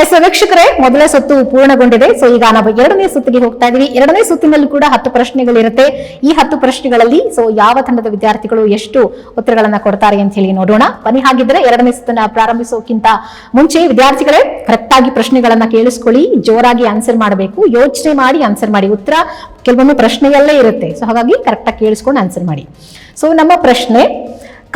ಎಸ್ ವೀಕ್ಷಕರೇ, ಮೊದಲ ಸುತ್ತು ಪೂರ್ಣಗೊಂಡಿದೆ. ಸೊ ಈಗ ನಾವು ಎರಡನೇ ಸುತ್ತಿಗೆ ಹೋಗ್ತಾ ಇದೀವಿ. ಎರಡನೇ ಸುತ್ತಿನಲ್ಲೂ ಕೂಡ ಹತ್ತು ಪ್ರಶ್ನೆಗಳಿರುತ್ತೆ. ಈ ಹತ್ತು ಪ್ರಶ್ನೆಗಳಲ್ಲಿ ಸೊ ಯಾವ ತಂಡದ ವಿದ್ಯಾರ್ಥಿಗಳು ಎಷ್ಟು ಉತ್ತರಗಳನ್ನ ಕೊಡ್ತಾರೆ ಅಂತ ಹೇಳಿ ನೋಡೋಣ. ಬನ್ನಿ, ಹಾಗಿದ್ರೆ ಎರಡನೇ ಸುತ್ತನ್ನ ಪ್ರಾರಂಭಿಸೋಕ್ಕಿಂತ ಮುಂಚೆ ವಿದ್ಯಾರ್ಥಿಗಳೇ ಕರೆಕ್ಟ್ ಆಗಿ ಪ್ರಶ್ನೆಗಳನ್ನ ಕೇಳಿಸ್ಕೊಳ್ಳಿ, ಜೋರಾಗಿ ಆನ್ಸರ್ ಮಾಡಬೇಕು. ಯೋಚನೆ ಮಾಡಿ ಆನ್ಸರ್ ಮಾಡಿ. ಉತ್ತರ ಕೆಲವೊಂದು ಪ್ರಶ್ನೆಯಲ್ಲೇ ಇರುತ್ತೆ. ಸೊ ಹಾಗಾಗಿ ಕರೆಕ್ಟಾಗಿ ಕೇಳಿಸ್ಕೊಂಡು ಆನ್ಸರ್ ಮಾಡಿ. ಸೊ ನಮ್ಮ ಪ್ರಶ್ನೆ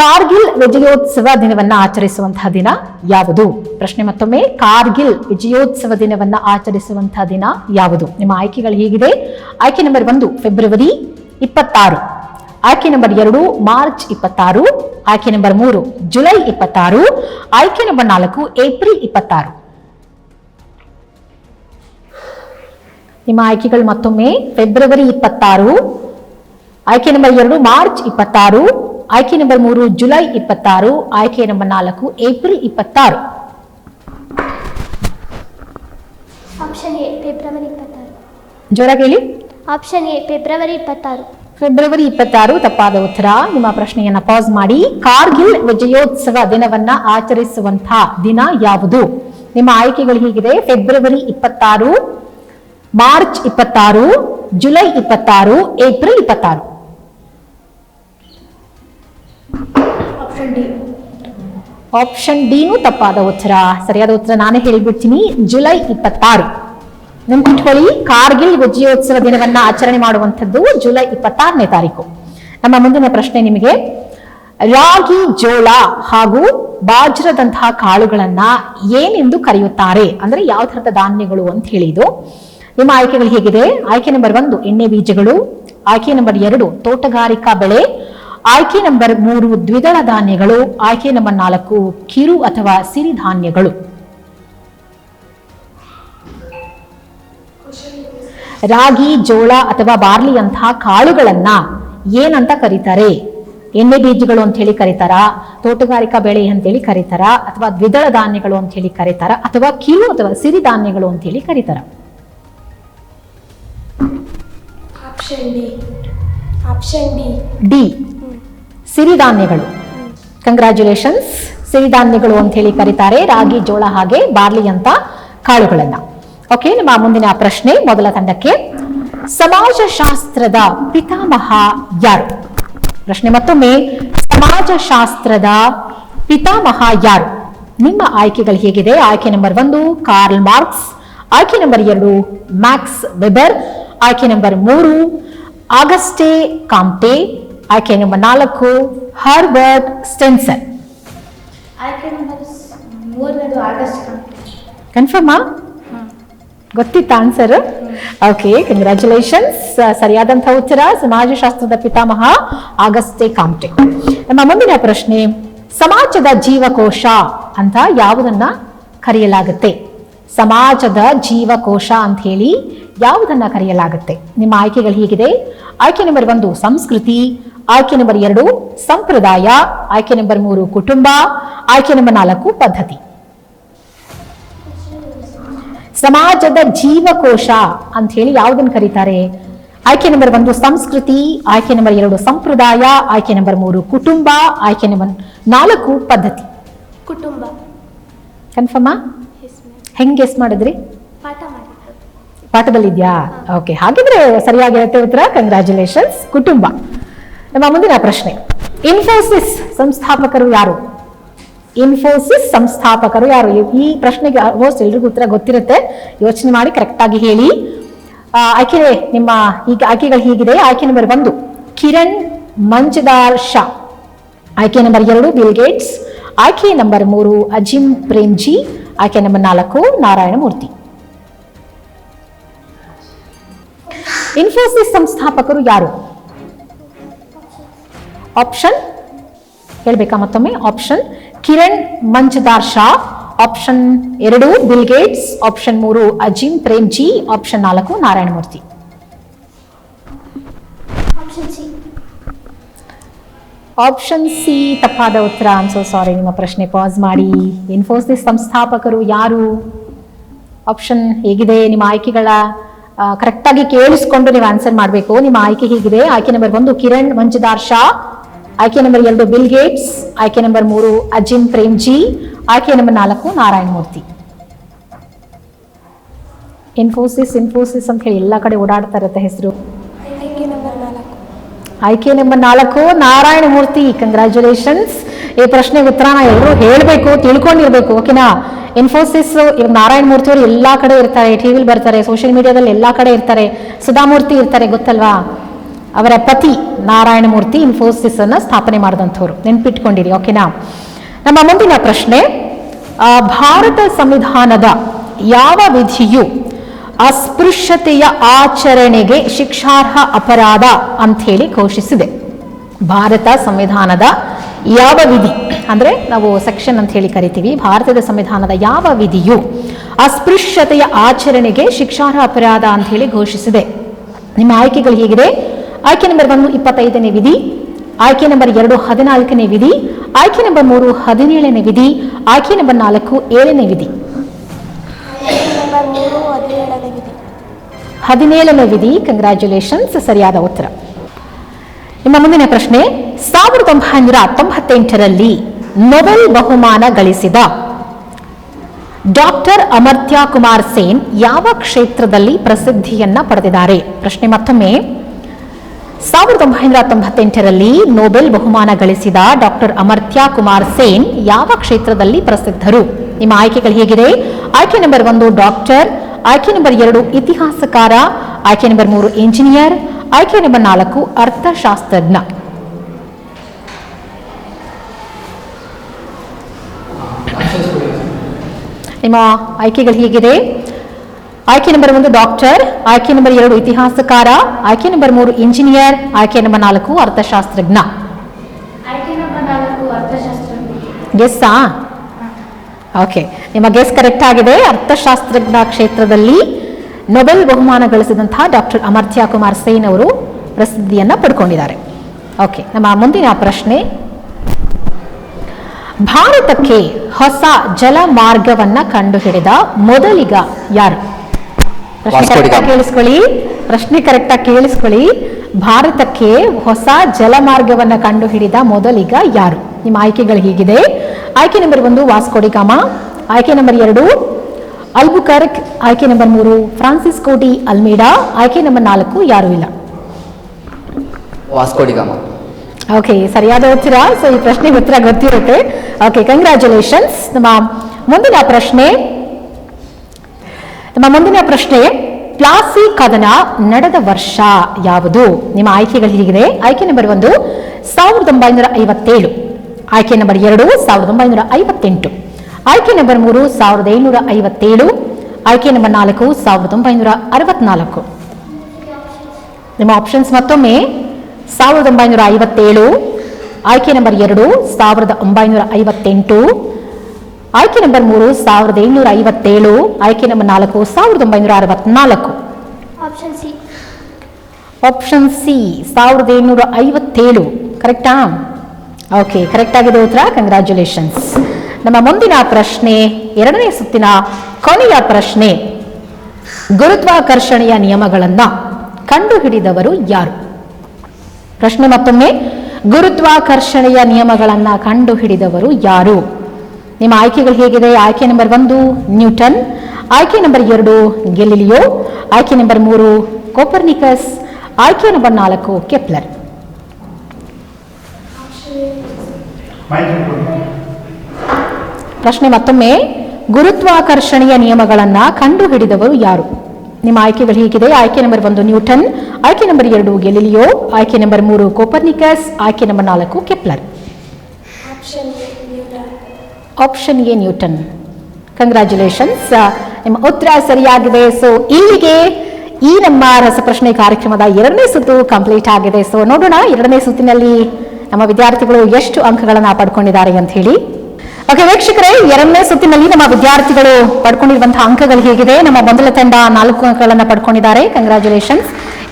ಕಾರ್ಗಿಲ್ ವಿಜಯೋತ್ಸವ ದಿನವನ್ನ ಆಚರಿಸುವಂತಹ ದಿನ ಯಾವುದು? ಪ್ರಶ್ನೆ ಮತ್ತೊಮ್ಮೆ, ಕಾರ್ಗಿಲ್ ವಿಜಯೋತ್ಸವ ದಿನವನ್ನ ಆಚರಿಸುವಂತಹ ದಿನ ಯಾವುದು? ನಿಮ್ಮ ಆಯ್ಕೆಗಳು ಹೀಗಿದೆ. ಆಯ್ಕೆ ನಂಬರ್ ಒಂದು, ಫೆಬ್ರವರಿ ಇಪ್ಪತ್ತಾರು. ಆಯ್ಕೆ ನಂಬರ್ ಎರಡು, ಮಾರ್ಚ್ ಇಪ್ಪತ್ತಾರು. ಆಯ್ಕೆ ನಂಬರ್ ಮೂರು, ಜುಲೈ ಇಪ್ಪತ್ತಾರು. ಆಯ್ಕೆ ನಂಬರ್ ನಾಲ್ಕು, ಏಪ್ರಿಲ್ ಇಪ್ಪತ್ತಾರು. ನಿಮ್ಮ ಆಯ್ಕೆಗಳು ಮತ್ತೊಮ್ಮೆ, ಫೆಬ್ರವರಿ ಇಪ್ಪತ್ತಾರು. ಆಯ್ಕೆ ನಂಬರ್ ಎರಡು, ಮಾರ್ಚ್ ಇಪ್ಪತ್ತಾರು. ಆಯ್ಕೆ ನಂಬರ್ ಮೂರು ಜುಲೈ ಇಪ್ಪತ್ತಾರು ಆಯ್ಕೆ ನಂಬರ್ ನಾಲ್ಕು ಏಪ್ರಿಲ್ ಇಪ್ಪತ್ತಾರು. ಆಪ್ಷನ್ ಎ ಫೆಬ್ರವರಿ ಇಪ್ಪತ್ತಾರು. ಜೋರಾಗಿ ಹೇಳಿ. ಆಪ್ಷನ್ ಎ ಫೆಬ್ರವರಿ ಇಪ್ಪತ್ತಾರು. ಫೆಬ್ರವರಿ ಇಪ್ಪತ್ತಾರು ತಪ್ಪಾದ ಉತ್ತರ. ನಿಮ್ಮ ಪ್ರಶ್ನೆಯನ್ನ ಪಾಸ್ ಮಾಡಿ. ಕಾರ್ಗಿಲ್ ವಿಜಯೋತ್ಸವ ದಿನವನ್ನ ಆಚರಿಸುವಂತಹ ದಿನ ಯಾವುದು? ನಿಮ್ಮ ಆಯ್ಕೆಗಳು ಹೀಗಿದೆ. ಫೆಬ್ರವರಿ ಇಪ್ಪತ್ತಾರು ಮಾರ್ಚ್ ಇಪ್ಪತ್ತಾರು ಜುಲೈ ಇಪ್ಪತ್ತಾರು ಏಪ್ರಿಲ್ ಇಪ್ಪತ್ತಾರು. ಆಪ್ಷನ್ ಡಿನೂ ತಪ್ಪಾದ ಉತ್ತರ. ಸರಿಯಾದ ಉತ್ತರ ನಾನೇ ಹೇಳಿಬಿಡ್ತೀನಿ. ಜುಲೈ ಇಪ್ಪತ್ತಾರು. ನೆನ್ಪಿಟ್ಕೊಳ್ಳಿ ಕಾರ್ಗಿಲ್ ವಿಜಯೋತ್ಸವ ದಿನವನ್ನ ಆಚರಣೆ ಮಾಡುವಂಥದ್ದು ಜುಲೈ ಇಪ್ಪತ್ತಾರನೇ ತಾರೀಕು. ನಮ್ಮ ಮುಂದಿನ ಪ್ರಶ್ನೆ ನಿಮಗೆ. ರಾಗಿ, ಜೋಳ ಹಾಗೂ ಬಾಜ್ರದಂತಹ ಕಾಳುಗಳನ್ನ ಏನೆಂದು ಕರೆಯುತ್ತಾರೆ? ಅಂದ್ರೆ ಯಾವ ತರದ ಧಾನ್ಯಗಳು ಅಂತ ಹೇಳಿದು ನಿಮ್ಮ ಆಯ್ಕೆಗಳು ಹೇಗಿದೆ? ಆಯ್ಕೆ ನಂಬರ್ ಒಂದು, ಎಣ್ಣೆ ಬೀಜಗಳು. ಆಯ್ಕೆ ನಂಬರ್ ಎರಡು, ತೋಟಗಾರಿಕಾ ಬೆಳೆ. ಆಯ್ಕೆ ನಂಬರ್ ಮೂರು ದ್ವಿದಳ ಧಾನ್ಯಗಳು ಆಯ್ಕೆ ನಂಬರ್ ನಾಲ್ಕು ಕಿರು ಅಥವಾ ಸಿರಿಧಾನ್ಯಗಳು ರಾಗಿ ಜೋಳ ಅಥವಾ ಬಾರ್ಲಿ ಅಂತಹ ಕಾಳುಗಳನ್ನ ಏನಂತ ಕರೀತಾರೆ? ಎಣ್ಣೆ ಬೀಜಗಳು ಅಂತ ಹೇಳಿ ಕರೀತಾರ? ತೋಟಗಾರಿಕಾ ಬೆಳೆ ಅಂತೇಳಿ ಕರೀತಾರ? ಅಥವಾ ದ್ವಿದಳ ಧಾನ್ಯಗಳು ಅಂತ ಹೇಳಿ ಕರೀತಾರ? ಅಥವಾ ಕಿರು ಅಥವಾ ಸಿರಿಧಾನ್ಯಗಳು ಅಂತ ಹೇಳಿ ಕರೀತಾರ? Option D. Option D. D. ಸಿರಿಧಾನ್ಯಗಳು. ಕಂಗ್ರ್ಯಾಚುಲೇಷನ್ಸ್ ಸಿರಿಧಾನ್ಯಗಳು ಅಂತ ಹೇಳಿ ಕರೀತಾರೆ. ರಾಗಿ, ಜೋಳ ಹಾಗೆ ಬಾರ್ಲಿ ಅಂತ ಕಾಳುಗಳನ್ನ. ಓಕೆ ನಮ್ಮ ಮುಂದಿನ ಪ್ರಶ್ನೆ ಮೊದಲ ತಂಡಕ್ಕೆ. ಸಮಾಜಶಾಸ್ತ್ರದ ಪಿತಾಮಹ ಯಾರು? ಪ್ರಶ್ನೆ ಮತ್ತೊಮ್ಮೆ. ಸಮಾಜಶಾಸ್ತ್ರದ ಪಿತಾಮಹ ಯಾರು? ನಿಮ್ಮ ಆಯ್ಕೆಗಳು ಹೇಗಿದೆ? ಆಯ್ಕೆ ನಂಬರ್ ಒಂದು, ಕಾರ್ಲ್ ಮಾರ್ಕ್ಸ್. ಆಯ್ಕೆ ನಂಬರ್ ಎರಡು, ಮ್ಯಾಕ್ಸ್ ವೆಬರ್. ಆಯ್ಕೆ ನಂಬರ್ ಮೂರು, ಆಗಸ್ಟೆ ಕಾಮ್ಟೆ ಆಯ್ಕೆ ನಂಬರ್ ನಾಲ್ಕು ಹರ್ಬರ್ಟ್ ಸ್ಟೆನ್ಸನ್. ಆಯ್ಕೆ ನಂಬರ್ ಮೂರನೇದು ಆಗಸ್ಟ್ ಕನ್ಫರ್ಮಾ ಗೊತ್ತಿತ್ತ ಆನ್ಸರ್ ಓಕೆ ಕಂಗ್ರ್ಯಾಚುಲೇಷನ್ಸ್ ಸರಿಯಾದಂಥ ಉತ್ತರ. ಸಮಾಜಶಾಸ್ತ್ರದ ಪಿತಾಮಹ ಆಗಸ್ಟೆ ಕಾಮ್ಟೆ. ನಮ್ಮ ಮುಂದಿನ ಪ್ರಶ್ನೆ ಸಮಾಜದ ಜೀವಕೋಶ ಅಂತ ಯಾವುದನ್ನ ಕರೆಯಲಾಗುತ್ತೆ? ಸಮಾಜದ ಜೀವಕೋಶ ಅಂತ ಹೇಳಿ ಯಾವುದನ್ನ ಕರೆಯಲಾಗುತ್ತೆ? ನಿಮ್ಮ ಆಯ್ಕೆಗಳು ಹೀಗಿದೆ. ಆಯ್ಕೆ ನಂಬರ್ ಒಂದು ಸಂಸ್ಕೃತಿ. ಆಯ್ಕೆ ನಂಬರ್ ಎರಡು ಸಂಪ್ರದಾಯ. ಆಯ್ಕೆ ನಂಬರ್ ಮೂರು ಕುಟುಂಬ. ಆಯ್ಕೆ ನಂಬರ್ ನಾಲ್ಕು ಪದ್ಧತಿ. ಸಮಾಜದ ಜೀವಕೋಶ ಅಂತ ಹೇಳಿ ಯಾವುದನ್ನು ಕರೀತಾರೆ? ಆಯ್ಕೆ ನಂಬರ್ ಒಂದು ಸಂಸ್ಕೃತಿ. ಆಯ್ಕೆ ನಂಬರ್ ಎರಡು ಸಂಪ್ರದಾಯ. ಆಯ್ಕೆ ನಂಬರ್ ಮೂರು ಕುಟುಂಬ. ಆಯ್ಕೆ ನಂಬರ್ ನಾಲ್ಕು ಪದ್ಧತಿ. ಕುಟುಂಬ. ಕನ್ಫರ್ಮಾ ಹೆಂಗ್ ಗೆಸ್ ಮಾಡಿದ್ರಿ? ಪಾಠದಲ್ಲಿದ್ಯಾ? ಓಕೆ ಹಾಗಿದ್ರೆ ಸರಿಯಾಗಿರುತ್ತೆ ಉತ್ತರ ಕಂಗ್ರ್ಯಾಚುಲೇಷನ್ಸ್ ಕುಟುಂಬ. ನಮ್ಮ ಮುಂದಿನ ಪ್ರಶ್ನೆ. ಇನ್ಫೋಸಿಸ್ ಸಂಸ್ಥಾಪಕರು ಯಾರು? ಇನ್ಫೋಸಿಸ್ ಸಂಸ್ಥಾಪಕರು ಯಾರು? ಈ- ಈ ಪ್ರಶ್ನೆಗೆ ಆಲ್ಮೋಸ್ಟ್ ಎಲ್ರಿಗೂ ಉತ್ತರ ಗೊತ್ತಿರುತ್ತೆ. ಯೋಚನೆ ಮಾಡಿ ಕರೆಕ್ಟಾಗಿ ಹೇಳಿ. ಆಯ್ಕೆ ನಿಮ್ಮ ಈಗ ಆಯ್ಕೆಗಳು ಹೀಗಿದೆ. ಆಯ್ಕೆ ನಂಬರ್ ಒಂದು ಕಿರಣ್ ಮಂಚದಾರ್ ಶಾ. ಆಯ್ಕೆ ನಂಬರ್ ಎರಡು ಬಿಲ್ ಗೇಟ್ಸ್. ಆಯ್ಕೆ ನಂಬರ್ ಮೂರು ಅಜಿಮ್ ಪ್ರೇಮ್ಜಿ. ಆಯ್ಕೆ ನಂಬರ್ ನಾಲ್ಕು ನಾರಾಯಣ ಮೂರ್ತಿ ಇನ್ಫೋಸಿಸ್ ಸಂಸ್ಥಾಪಕರು ಯಾರು ಆಪ್ಷನ್ ಹೇಳ್ಬೇಕಾ ಮತ್ತೊಮ್ಮೆ? ಆಪ್ಷನ್ ಕಿರಣ್ ಮಂಜದಾರ್ ಶಾ. ಆಪ್ಷನ್ ಎರಡು ಬಿಲ್ ಗೇಟ್ಸ್ ಆಪ್ಷನ್ ಮೂರು, ಅಜಿಮ್ ಪ್ರೇಮ್ಜಿ. ಆಪ್ಷನ್ ನಾಲ್ಕು ನಾರಾಯಣ ಮೂರ್ತಿ ಆಪ್ಷನ್ ಸಿ ತಪ್ಪಾದ ಉತ್ತರ. ಐಮ್ ಸಾರಿ ನಿಮ್ಮ ಪ್ರಶ್ನೆ ಪಾಸ್ ಮಾಡಿ. ಇನ್ಫೋಸಿಸ್ ಸಂಸ್ಥಾಪಕರು ಯಾರು? ಆಪ್ಷನ್ ಹೇಗಿದೆ? ನಿಮ್ಮ ಆಯ್ಕೆಗಳ ಕರೆಕ್ಟ್ ಆಗಿ ಕೇಳಿಸ್ಕೊಂಡು ನೀವು ಆನ್ಸರ್ ಮಾಡಬೇಕು. ನಿಮ್ಮ ಆಯ್ಕೆ ಹೀಗಿದೆ? ಆಯ್ಕೆ ನಂಬರ್ ಒಂದು, ಕಿರಣ್ ಮಂಜುದಾರ್ ಶಾ. ಆಯ್ಕೆ ನಂಬರ್ ಎರಡು ಬಿಲ್ ಗೇಟ್ಸ್ ಆಯ್ಕೆ ನಂಬರ್ ಮೂರು, ಅಜಿಮ್ ಪ್ರೇಮ್ಜಿ. ಆಯ್ಕೆ ನಂಬರ್ ನಾಲ್ಕು, ನಾರಾಯಣ ಮೂರ್ತಿ. ಇನ್ಫೋಸಿಸ್ ಇನ್ಫೋಸಿಸ್ ಅಂತ ಹೇಳಿ ಎಲ್ಲ ಕಡೆ ಓಡಾಡ್ತಾ ಇರುತ್ತೆ ಹೆಸರು. ಆಯ್ಕೆ ನಂಬರ್ ನಾಲ್ಕು ನಾರಾಯಣ ಮೂರ್ತಿ ಕಂಗ್ರ್ಯಾಚುಲೇಷನ್ಸ್ ಈ ಪ್ರಶ್ನೆಗೆ ಉತ್ತರನ ಎಲ್ಲರೂ ಹೇಳಬೇಕು, ತಿಳ್ಕೊಂಡಿರ್ಬೇಕು ಓಕೆನಾ ಇನ್ಫೋಸಿಸ್ ನಾರಾಯಣ ಮೂರ್ತಿ ಅವರು ಎಲ್ಲಾ ಕಡೆ ಇರ್ತಾರೆ ಟಿವಿಲಿ ಬರ್ತಾರೆ ಸೋಷಿಯಲ್ ಮೀಡಿಯಾದಲ್ಲಿ ಎಲ್ಲ ಕಡೆ ಇರ್ತಾರೆ, ಸುಧಾಮೂರ್ತಿ ಇರ್ತಾರೆ, ಗೊತ್ತಲ್ವಾ? ಅವರ ಪತಿ ನಾರಾಯಣ ಮೂರ್ತಿ ಇನ್ಫೋಸಿಸ್ ಅನ್ನ ಸ್ಥಾಪನೆ ಮಾಡಿದಂಥವ್ರು. ನೆನ್ಪಿಟ್ಕೊಂಡಿರಿ ಓಕೆನಾ ನಮ್ಮ ಮುಂದಿನ ಪ್ರಶ್ನೆ ಭಾರತ ಸಂವಿಧಾನದ ಯಾವ ವಿಧಿಯು ಅಸ್ಪೃಶ್ಯತೆಯ ಆಚರಣೆಗೆ ಶಿಕ್ಷಾರ್ಹ ಅಪರಾಧ ಅಂತ ಹೇಳಿ ಘೋಷಿಸಿದೆ. ಭಾರತ ಸಂವಿಧಾನದ ಯಾವ ವಿಧಿ ಅಂದ್ರೆ ನಾವು ಸೆಕ್ಷನ್ ಅಂತ ಹೇಳಿ ಕರಿತೀವಿ. ಭಾರತದ ಸಂವಿಧಾನದ ಯಾವ ವಿಧಿಯು ಅಸ್ಪೃಶ್ಯತೆಯ ಆಚರಣೆಗೆ ಶಿಕ್ಷಾರ್ಹ ಅಪರಾಧ ಅಂತ ಹೇಳಿ ಘೋಷಿಸಿದೆ. ನಿಮ್ಮ ಆಯ್ಕೆಗಳು ಹೇಗಿದೆ? ಆಯ್ಕೆ ನಂಬರ್ ಒಂದು ಇಪ್ಪತ್ತೈದನೇ ವಿಧಿ, ಆಯ್ಕೆ ನಂಬರ್ ಎರಡು ಹದಿನಾಲ್ಕನೇ ವಿಧಿ, ಆಯ್ಕೆ ನಂಬರ್ ಮೂರು ಹದಿನೇಳನೇ ವಿಧಿ, ಆಯ್ಕೆ ನಂಬರ್ ನಾಲ್ಕು ಏಳನೇ ವಿಧಿ. ಹದಿನೇಳನೇ ವಿಧಿ. ಕಂಗ್ರ್ಯಾಚುಲೇಷನ್ಸ್ ಸರಿಯಾದ ಉತ್ತರ. ನಿಮ್ಮ ಮುಂದಿನ ಪ್ರಶ್ನೆ, ಸಾವಿರದ ಒಂಬೈನೂರ ತೊಂಬತ್ತೆಂಟರಲ್ಲಿ ನೊಬೆಲ್ ಬಹುಮಾನ ಗಳಿಸಿದ ಡಾಕ್ಟರ್ ಅಮರ್ತ್ಯ ಕುಮಾರ್ ಸೇನ್ ಯಾವ ಕ್ಷೇತ್ರದಲ್ಲಿ ಪ್ರಸಿದ್ಧಿಯನ್ನ ಪಡೆದಿದ್ದಾರೆ? ಪ್ರಶ್ನೆ ಮತ್ತೊಮ್ಮೆ. ಸಾವಿರದ ಒಂಬೈನೂರ ತೊಂಬತ್ತೆಂಟರಲ್ಲಿ ನೊಬೆಲ್ ಬಹುಮಾನ ಗಳಿಸಿದ ಡಾಕ್ಟರ್ ಅಮರ್ತ್ಯ ಕುಮಾರ್ ಸೇನ್ ಯಾವ ಕ್ಷೇತ್ರದಲ್ಲಿ ಪ್ರಸಿದ್ಧರು? ನಿಮ್ಮ ಆಯ್ಕೆಗಳು ಹೇಗಿದೆ? ಆಯ್ಕೆ ನಂಬರ್ ಒಂದು, ಡಾಕ್ಟರ್ ಆಯ್ಕೆ ನಂಬರ್ ಎರಡು ಇತಿಹಾಸಕಾರ ಆಯ್ಕೆ ನಂಬರ್ ಮೂರು ಇಂಜಿನಿಯರ್ ಆಯ್ಕೆ ನಂಬರ್ ನಾಲ್ಕು ಅರ್ಥಶಾಸ್ತ್ರಜ್ಞ. ನಿಮ್ಮ ಆಯ್ಕೆಗಳು ಹೀಗಿದೆ? ಆಯ್ಕೆ ನಂಬರ್ ಒಂದು ಡಾಕ್ಟರ್ ಆಯ್ಕೆ ನಂಬರ್ ಎರಡು ಇತಿಹಾಸಕಾರ ಆಯ್ಕೆ ನಂಬರ್ ಮೂರು ಇಂಜಿನಿಯರ್ ಆಯ್ಕೆ ನಂಬರ್ ನಾಲ್ಕು ಅರ್ಥಶಾಸ್ತ್ರಜ್ಞ. ಆಯ್ಕೆ ನಂಬರ್ ನಾಲ್ಕು ಅರ್ಥಶಾಸ್ತ್ರ ಗೆಸ್ಸಾ ಓಕೆ ನಿಮ್ಮ ಗೆಸ್ ಕರೆಕ್ಟ್ ಆಗಿದೆ. ಅರ್ಥಶಾಸ್ತ್ರಜ್ಞ ಕ್ಷೇತ್ರದಲ್ಲಿ ನೊಬೆಲ್ ಬಹುಮಾನ ಗಳಿಸಿದಂತಹ ಡಾಕ್ಟರ್ ಅಮರ್ತ್ಯ ಕುಮಾರ್ ಸೇನ್ ಅವರು ಪ್ರಸಿದ್ಧಿಯನ್ನ ಪಡ್ಕೊಂಡಿದ್ದಾರೆ. ಓಕೆ ನಮ್ಮ ಮುಂದಿನ ಪ್ರಶ್ನೆ. ಭಾರತಕ್ಕೆ ಹೊಸ ಜಲ ಮಾರ್ಗವನ್ನ ಕಂಡುಹಿಡಿದ ಮೊದಲಿಗ ಯಾರು? ಪ್ರಶ್ನೆ ಕರೆಕ್ಟಾಗಿ ಕೇಳಿಸ್ಕೊಳ್ಳಿ. ಪ್ರಶ್ನೆ ಕರೆಕ್ಟಾಗಿ ಕೇಳಿಸ್ಕೊಳ್ಳಿ. ಭಾರತಕ್ಕೆ ಹೊಸ ಜಲಮಾರ್ಗವನ್ನ ಕಂಡುಹಿಡಿದ ಮೊದಲಿಗ ಯಾರು? ನಿಮ್ಮ ಆಯ್ಕೆಗಳು ಹೀಗಿದೆ. ಆಯ್ಕೆ ನಂಬರ್ ಒಂದು ವಾಸ್ಕೋಡಿಗಾಮ ಆಯ್ಕೆ ನಂಬರ್ ಎರಡು ಅಲ್ಬುಕರ್ಕ್ ಆಯ್ಕೆ ನಂಬರ್ ಮೂರು ಫ್ರಾನ್ಸಿಸ್ ಕೋಟಿ ಅಲ್ಮೇಡಾ ಆಯ್ಕೆ ನಂಬರ್ ನಾಲ್ಕು ಯಾರು ಇಲ್ಲ. ವಾಸ್ಕೋಡಿಗಾಮ ಓಕೆ ಸರಿಯಾದ ಉತ್ತರ. ಸೊ ಈ ಪ್ರಶ್ನೆ ಉತ್ತರ ಗೊತ್ತಿರುತ್ತೆ. ಓಕೆ ಕಂಗ್ರ್ಯಾಚುಲೇಷನ್ಸ್ ನಮ್ಮ ಮುಂದಿನ ಪ್ರಶ್ನೆ ನಮ್ಮ ಮುಂದಿನ ಪ್ರಶ್ನೆ ಪ್ಲಾಸಿ ಕದನ ನಡೆದ ವರ್ಷ ಯಾವುದು? ನಿಮ್ಮ ಆಯ್ಕೆಗಳು ಹೀಗಿದೆ. ಆಯ್ಕೆ ನಂಬರ್ ಒಂದು ಸಾವಿರದ ಒಂಬೈನೂರ ಐವತ್ತೇಳು. ಆಯ್ಕೆ ನಂಬರ್ ಎರಡು ಸಾವಿರದ ಒಂಬೈನೂರ ಐವತ್ತೆಂಟು. ಆಯ್ಕೆ ನಂಬರ್ ಮೂರು ಸಾವಿರದ ಏಳ್ನೂರ ಐವತ್ತೇಳು. ಆಯ್ಕೆ ನಂಬರ್ ನಾಲ್ಕು ಸಾವಿರದ ಒಂಬೈನೂರ ಅರವತ್ನಾಲ್ಕು. ನಿಮ್ಮ ಆಪ್ಷನ್ಸ್ ಮತ್ತೊಮ್ಮೆ ಸಾವಿರದ ಒಂಬೈನೂರ ಐವತ್ತೇಳು. ಆಯ್ಕೆ ನಂಬರ್ ಎರಡು ಸಾವಿರದ ಒಂಬೈನೂರ ಐವತ್ತೆಂಟು. ಆಯ್ಕೆ ನಂಬರ್ ಮೂರು ಸಾವಿರದ ಏಳ್ನೂರ ಐವತ್ತೇಳು. ಆಯ್ಕೆ ನಂಬರ್ ನಾಲ್ಕು ಸಾವಿರದ ಒಂಬೈನೂರ ಅರವತ್ನಾಲ್ಕು. ಆಪ್ಷನ್ ಸಿ ಆಪ್ಷನ್ ಸಿ ಸಾವಿರದ ಏಳ್ನೂರ ಐವತ್ತೇಳು. ಕರೆಕ್ಟಾ ಓಕೆ ಕರೆಕ್ಟ್ ಆಗಿದೆ ಉತ್ತರ. ಕಂಗ್ರ್ಯಾಚುಲೇಷನ್ಸ್ ನಮ್ಮ ಮುಂದಿನ ಪ್ರಶ್ನೆ, ಎರಡನೇ ಸುತ್ತಿನ ಕೊನೆಯ ಪ್ರಶ್ನೆ. ಗುರುತ್ವಾಕರ್ಷಣೆಯ ನಿಯಮಗಳನ್ನ ಕಂಡುಹಿಡಿದವರು ಯಾರು? ಪ್ರಶ್ನೆ ಮತ್ತೊಮ್ಮೆ. ಗುರುತ್ವಾಕರ್ಷಣೆಯ ನಿಯಮಗಳನ್ನ ಕಂಡುಹಿಡಿದವರು ಯಾರು? ನಿಮ್ಮ ಆಯ್ಕೆಗಳು ಹೇಗಿದೆ? ಆಯ್ಕೆ ನಂಬರ್ ಒಂದು, ನ್ಯೂಟನ್. ಆಯ್ಕೆ ನಂಬರ್ ಎರಡು, ಗೆಲಿಲಿಯೋ. ಆಯ್ಕೆ ನಂಬರ್ ಮೂರು, ಕೋಪರ್ನಿಕಸ್. ಆಯ್ಕೆ ನಂಬರ್ ನಾಲ್ಕು, ಕೆಪ್ಲರ್. ಪ್ರಶ್ನೆ ಮತ್ತೊಮ್ಮೆ. ಗುರುತ್ವಾಕರ್ಷಣೆಯ ನಿಯಮಗಳನ್ನ ಕಂಡುಹಿಡಿದವರು ಯಾರು? ನಿಮ್ಮ ಆಯ್ಕೆಗಳು ಹೀಗಿದೆ. ಆಯ್ಕೆ ನಂಬರ್ ಒಂದು ನ್ಯೂಟನ್ ಆಯ್ಕೆ ನಂಬರ್ ಎರಡು ಗೆಲಿಲಿಯೋ ಆಯ್ಕೆ ನಂಬರ್ ಮೂರು ಕೋಪರ್ನಿಕಸ್ ಆಯ್ಕೆ ನಂಬರ್ ನಾಲ್ಕು Kepler. Option A Newton. Congratulations ನಿಮ್ಮ ಉತ್ತರ ಸರಿಯಾಗಿದೆ. ಸೊ ಇಲ್ಲಿಗೆ ಈ ನಮ್ಮ ರಸಪ್ರಶ್ನೆ ಕಾರ್ಯಕ್ರಮದ ಎರಡನೇ ಸುತ್ತು ಕಂಪ್ಲೀಟ್ ಆಗಿದೆ. ಸೊ ನೋಡೋಣ ಎರಡನೇ ಸುತ್ತಿನಲ್ಲಿ ನಮ್ಮ ವಿದ್ಯಾರ್ಥಿಗಳು ಎಷ್ಟು ಅಂಕಗಳನ್ನ ಪಡ್ಕೊಂಡಿದ್ದಾರೆ ಅಂತ ಹೇಳಿ. ಓಕೆ, ವೀಕ್ಷಕರೇ, ಎರಡನೇ ಸುತ್ತಿನಲ್ಲಿ ನಮ್ಮ ವಿದ್ಯಾರ್ಥಿಗಳು ಪಡ್ಕೊಂಡಿರುವಂತಹ ಅಂಕಗಳು ಹೇಗಿದೆ. ನಮ್ಮ ಮೊದಲ ತಂಡ ನಾಲ್ಕು ಅಂಕಗಳನ್ನ ಪಡ್ಕೊಂಡಿದ್ದಾರೆ. ಕಂಗ್ರಾಚುಲೇಷನ್ಸ್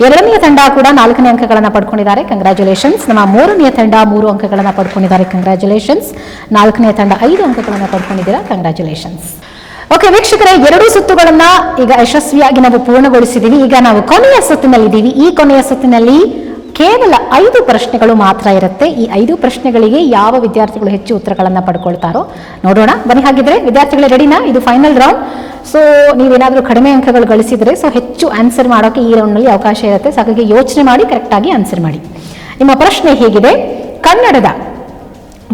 ಎರಡನೆಯ ತಂಡ ಕೂಡ ನಾಲ್ಕನೇ ಅಂಕಗಳನ್ನ ಪಡ್ಕೊಂಡಿದ್ದಾರೆ. ಕಂಗ್ರಾಚುಲೇಷನ್ಸ್ ನಮ್ಮ ಮೂರನೆಯ ತಂಡ ಮೂರು ಅಂಕಗಳನ್ನ ಪಡ್ಕೊಂಡಿದ್ದಾರೆ. ಕಂಗ್ರಾಚುಲೇಷನ್ಸ್ ನಾಲ್ಕನೇ ತಂಡ ಐದು ಅಂಕಗಳನ್ನ ಪಡ್ಕೊಂಡಿದ್ದೀರಾ? ಕಂಗ್ರಾಚುಲೇಷನ್ಸ್ ಓಕೆ, ವೀಕ್ಷಕರೇ, ಎರಡು ಸುತ್ತುಗಳನ್ನ ಈಗ ಯಶಸ್ವಿಯಾಗಿ ನಾವು ಪೂರ್ಣಗೊಳಿಸಿದ್ದೀವಿ. ಈಗ ನಾವು ಕೊನೆಯ ಸುತ್ತಿನಲ್ಲಿದ್ದೀವಿ. ಈ ಕೊನೆಯ ಸುತ್ತಿನಲ್ಲಿ ಕೇವಲ ಐದು ಪ್ರಶ್ನೆಗಳು ಮಾತ್ರ ಇರುತ್ತೆ. ಈ ಐದು ಪ್ರಶ್ನೆಗಳಿಗೆ ಯಾವ ವಿದ್ಯಾರ್ಥಿಗಳು ಹೆಚ್ಚು ಉತ್ತರಗಳನ್ನು ಪಡ್ಕೊಳ್ತಾರೋ ನೋಡೋಣ. ಬನ್ನಿ, ಹಾಗಿದ್ರೆ ವಿದ್ಯಾರ್ಥಿಗಳು ರೆಡಿನಾ? ಇದು ಫೈನಲ್ ರೌಂಡ್ ಸೊ ನೀವೇನಾದರೂ ಕಡಿಮೆ ಅಂಕಗಳು ಗಳಿಸಿದರೆ ಸೊ ಹೆಚ್ಚು ಆನ್ಸರ್ ಮಾಡೋಕೆ ಈ ರೌಂಡ್ನಲ್ಲಿ ಅವಕಾಶ ಇರುತ್ತೆ. ಸೊ ಹಾಗಾಗಿ ಯೋಚನೆ ಮಾಡಿ ಕರೆಕ್ಟಾಗಿ ಆನ್ಸರ್ ಮಾಡಿ. ನಿಮ್ಮ ಪ್ರಶ್ನೆ ಹೇಗಿದೆ? ಕನ್ನಡದ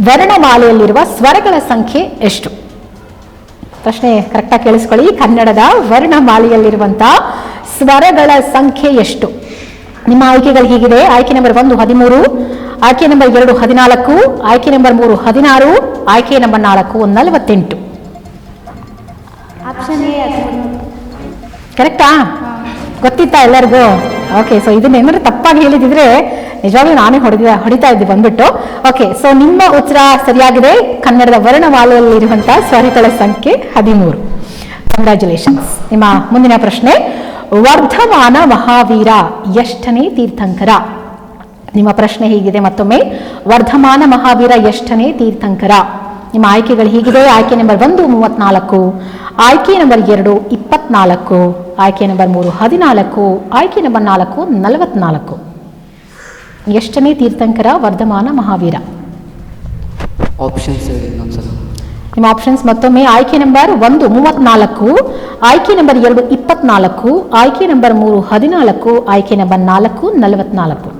ವರ್ಣಮಾಲೆಯಲ್ಲಿರುವ ಸ್ವರಗಳ ಸಂಖ್ಯೆ ಎಷ್ಟು? ಪ್ರಶ್ನೆ ಕರೆಕ್ಟಾಗಿ ಕೇಳಿಸ್ಕೊಳ್ಳಿ. ಕನ್ನಡದ ವರ್ಣಮಾಲೆಯಲ್ಲಿರುವಂತಹ ಸ್ವರಗಳ ಸಂಖ್ಯೆ ಎಷ್ಟು? ನಿಮ್ಮ ಆಯ್ಕೆಗಳು ಹೀಗಿದೆ. ಆಯ್ಕೆ ನಂಬರ್ ಒಂದು ಹದಿಮೂರು ಆಯ್ಕೆ ನಂಬರ್ ಎರಡು ಹದಿನಾಲ್ಕು ಆಯ್ಕೆ ನಂಬರ್ ಮೂರು ಹದಿನಾರು ಆಯ್ಕೆ ನಂಬರ್ ನಾಲ್ಕು ನಲವತ್ತೆಂಟು. ಕರೆಕ್ಟಾ ಗೊತ್ತಿತ್ತಾ ಎಲ್ಲರಿಗೂ? ಓಕೆ ಸೊ ಇದನ್ನ ಏನಾದ್ರು ತಪ್ಪಾಗಿ ಹೇಳಿದಿದ್ರೆ ನಿಜವಾಗ್ಲೂ ನಾನೇ ಹೊಡೆದ ಹೊಡಿತಾ ಇದ್ದೆ ಬಂದ್ಬಿಟ್ಟು. ಓಕೆ ಸೊ ನಿಮ್ಮ ಉತ್ತರ ಸರಿಯಾಗಿದೆ. ಕನ್ನಡದ ವರ್ಣಮಾಲೆಯಲ್ಲಿರುವಂತಹ ಸ್ವರಗಳ ಸಂಖ್ಯೆ ಹದಿಮೂರು. ಕಂಗ್ರ್ಯಾಚುಲೇಷನ್ಸ್ ನಿಮ್ಮ ಮುಂದಿನ ಪ್ರಶ್ನೆ ವರ್ಧಮಾನ ಮಹಾವೀರ, ಎಷ್ಟನೇ ತೀರ್ಥಂಕರ? ನಿಮ್ಮ ಪ್ರಶ್ನೆ ಹೀಗಿದೆ ಮತ್ತೊಮ್ಮೆ. ವರ್ಧಮಾನ ಮಹಾವೀರ, ಎಷ್ಟನೇ ತೀರ್ಥಂಕರ? ನಿಮ್ಮ ಆಯ್ಕೆಗಳು ಹೀಗಿದೆ. ಆಯ್ಕೆ ನಂಬರ್ ಒಂದು, ಮೂವತ್ನಾಲ್ಕು. ಆಯ್ಕೆ ನಂಬರ್ ಎರಡು, ಇಪ್ಪತ್ನಾಲ್ಕು. ಆಯ್ಕೆ ನಂಬರ್ ಮೂರು, ಹದಿನಾಲ್ಕು. ಆಯ್ಕೆ ನಂಬರ್ ನಾಲ್ಕು, ನಲವತ್ನಾಲ್ಕು. ಎಷ್ಟನೇ ತೀರ್ಥಂಕರ ವರ್ಧಮಾನ ಮಹಾವೀರ? ಆಪ್ಷನ್ಸ್ ಹೇಳಿ ಇನ್ನೊಂದ್ಸಲ. ನಿಮ್ಮ ಆಪ್ಷನ್ಸ್ ಮತ್ತೊಮ್ಮೆ ಆಯ್ಕೆ ನಂಬರ್ ಒಂದು ಮೂವತ್ನಾಲ್ಕು ಆಯ್ಕೆ ನಂಬರ್ ಎರಡು ಇಪ್ಪತ್ನಾಲ್ಕು ಆಯ್ಕೆ ನಂಬರ್ ಮೂರು ಹದಿನಾಲ್ಕು ಆಯ್ಕೆ ನಂಬರ್ ನಾಲ್ಕು ನಲವತ್ನಾಲ್ಕು.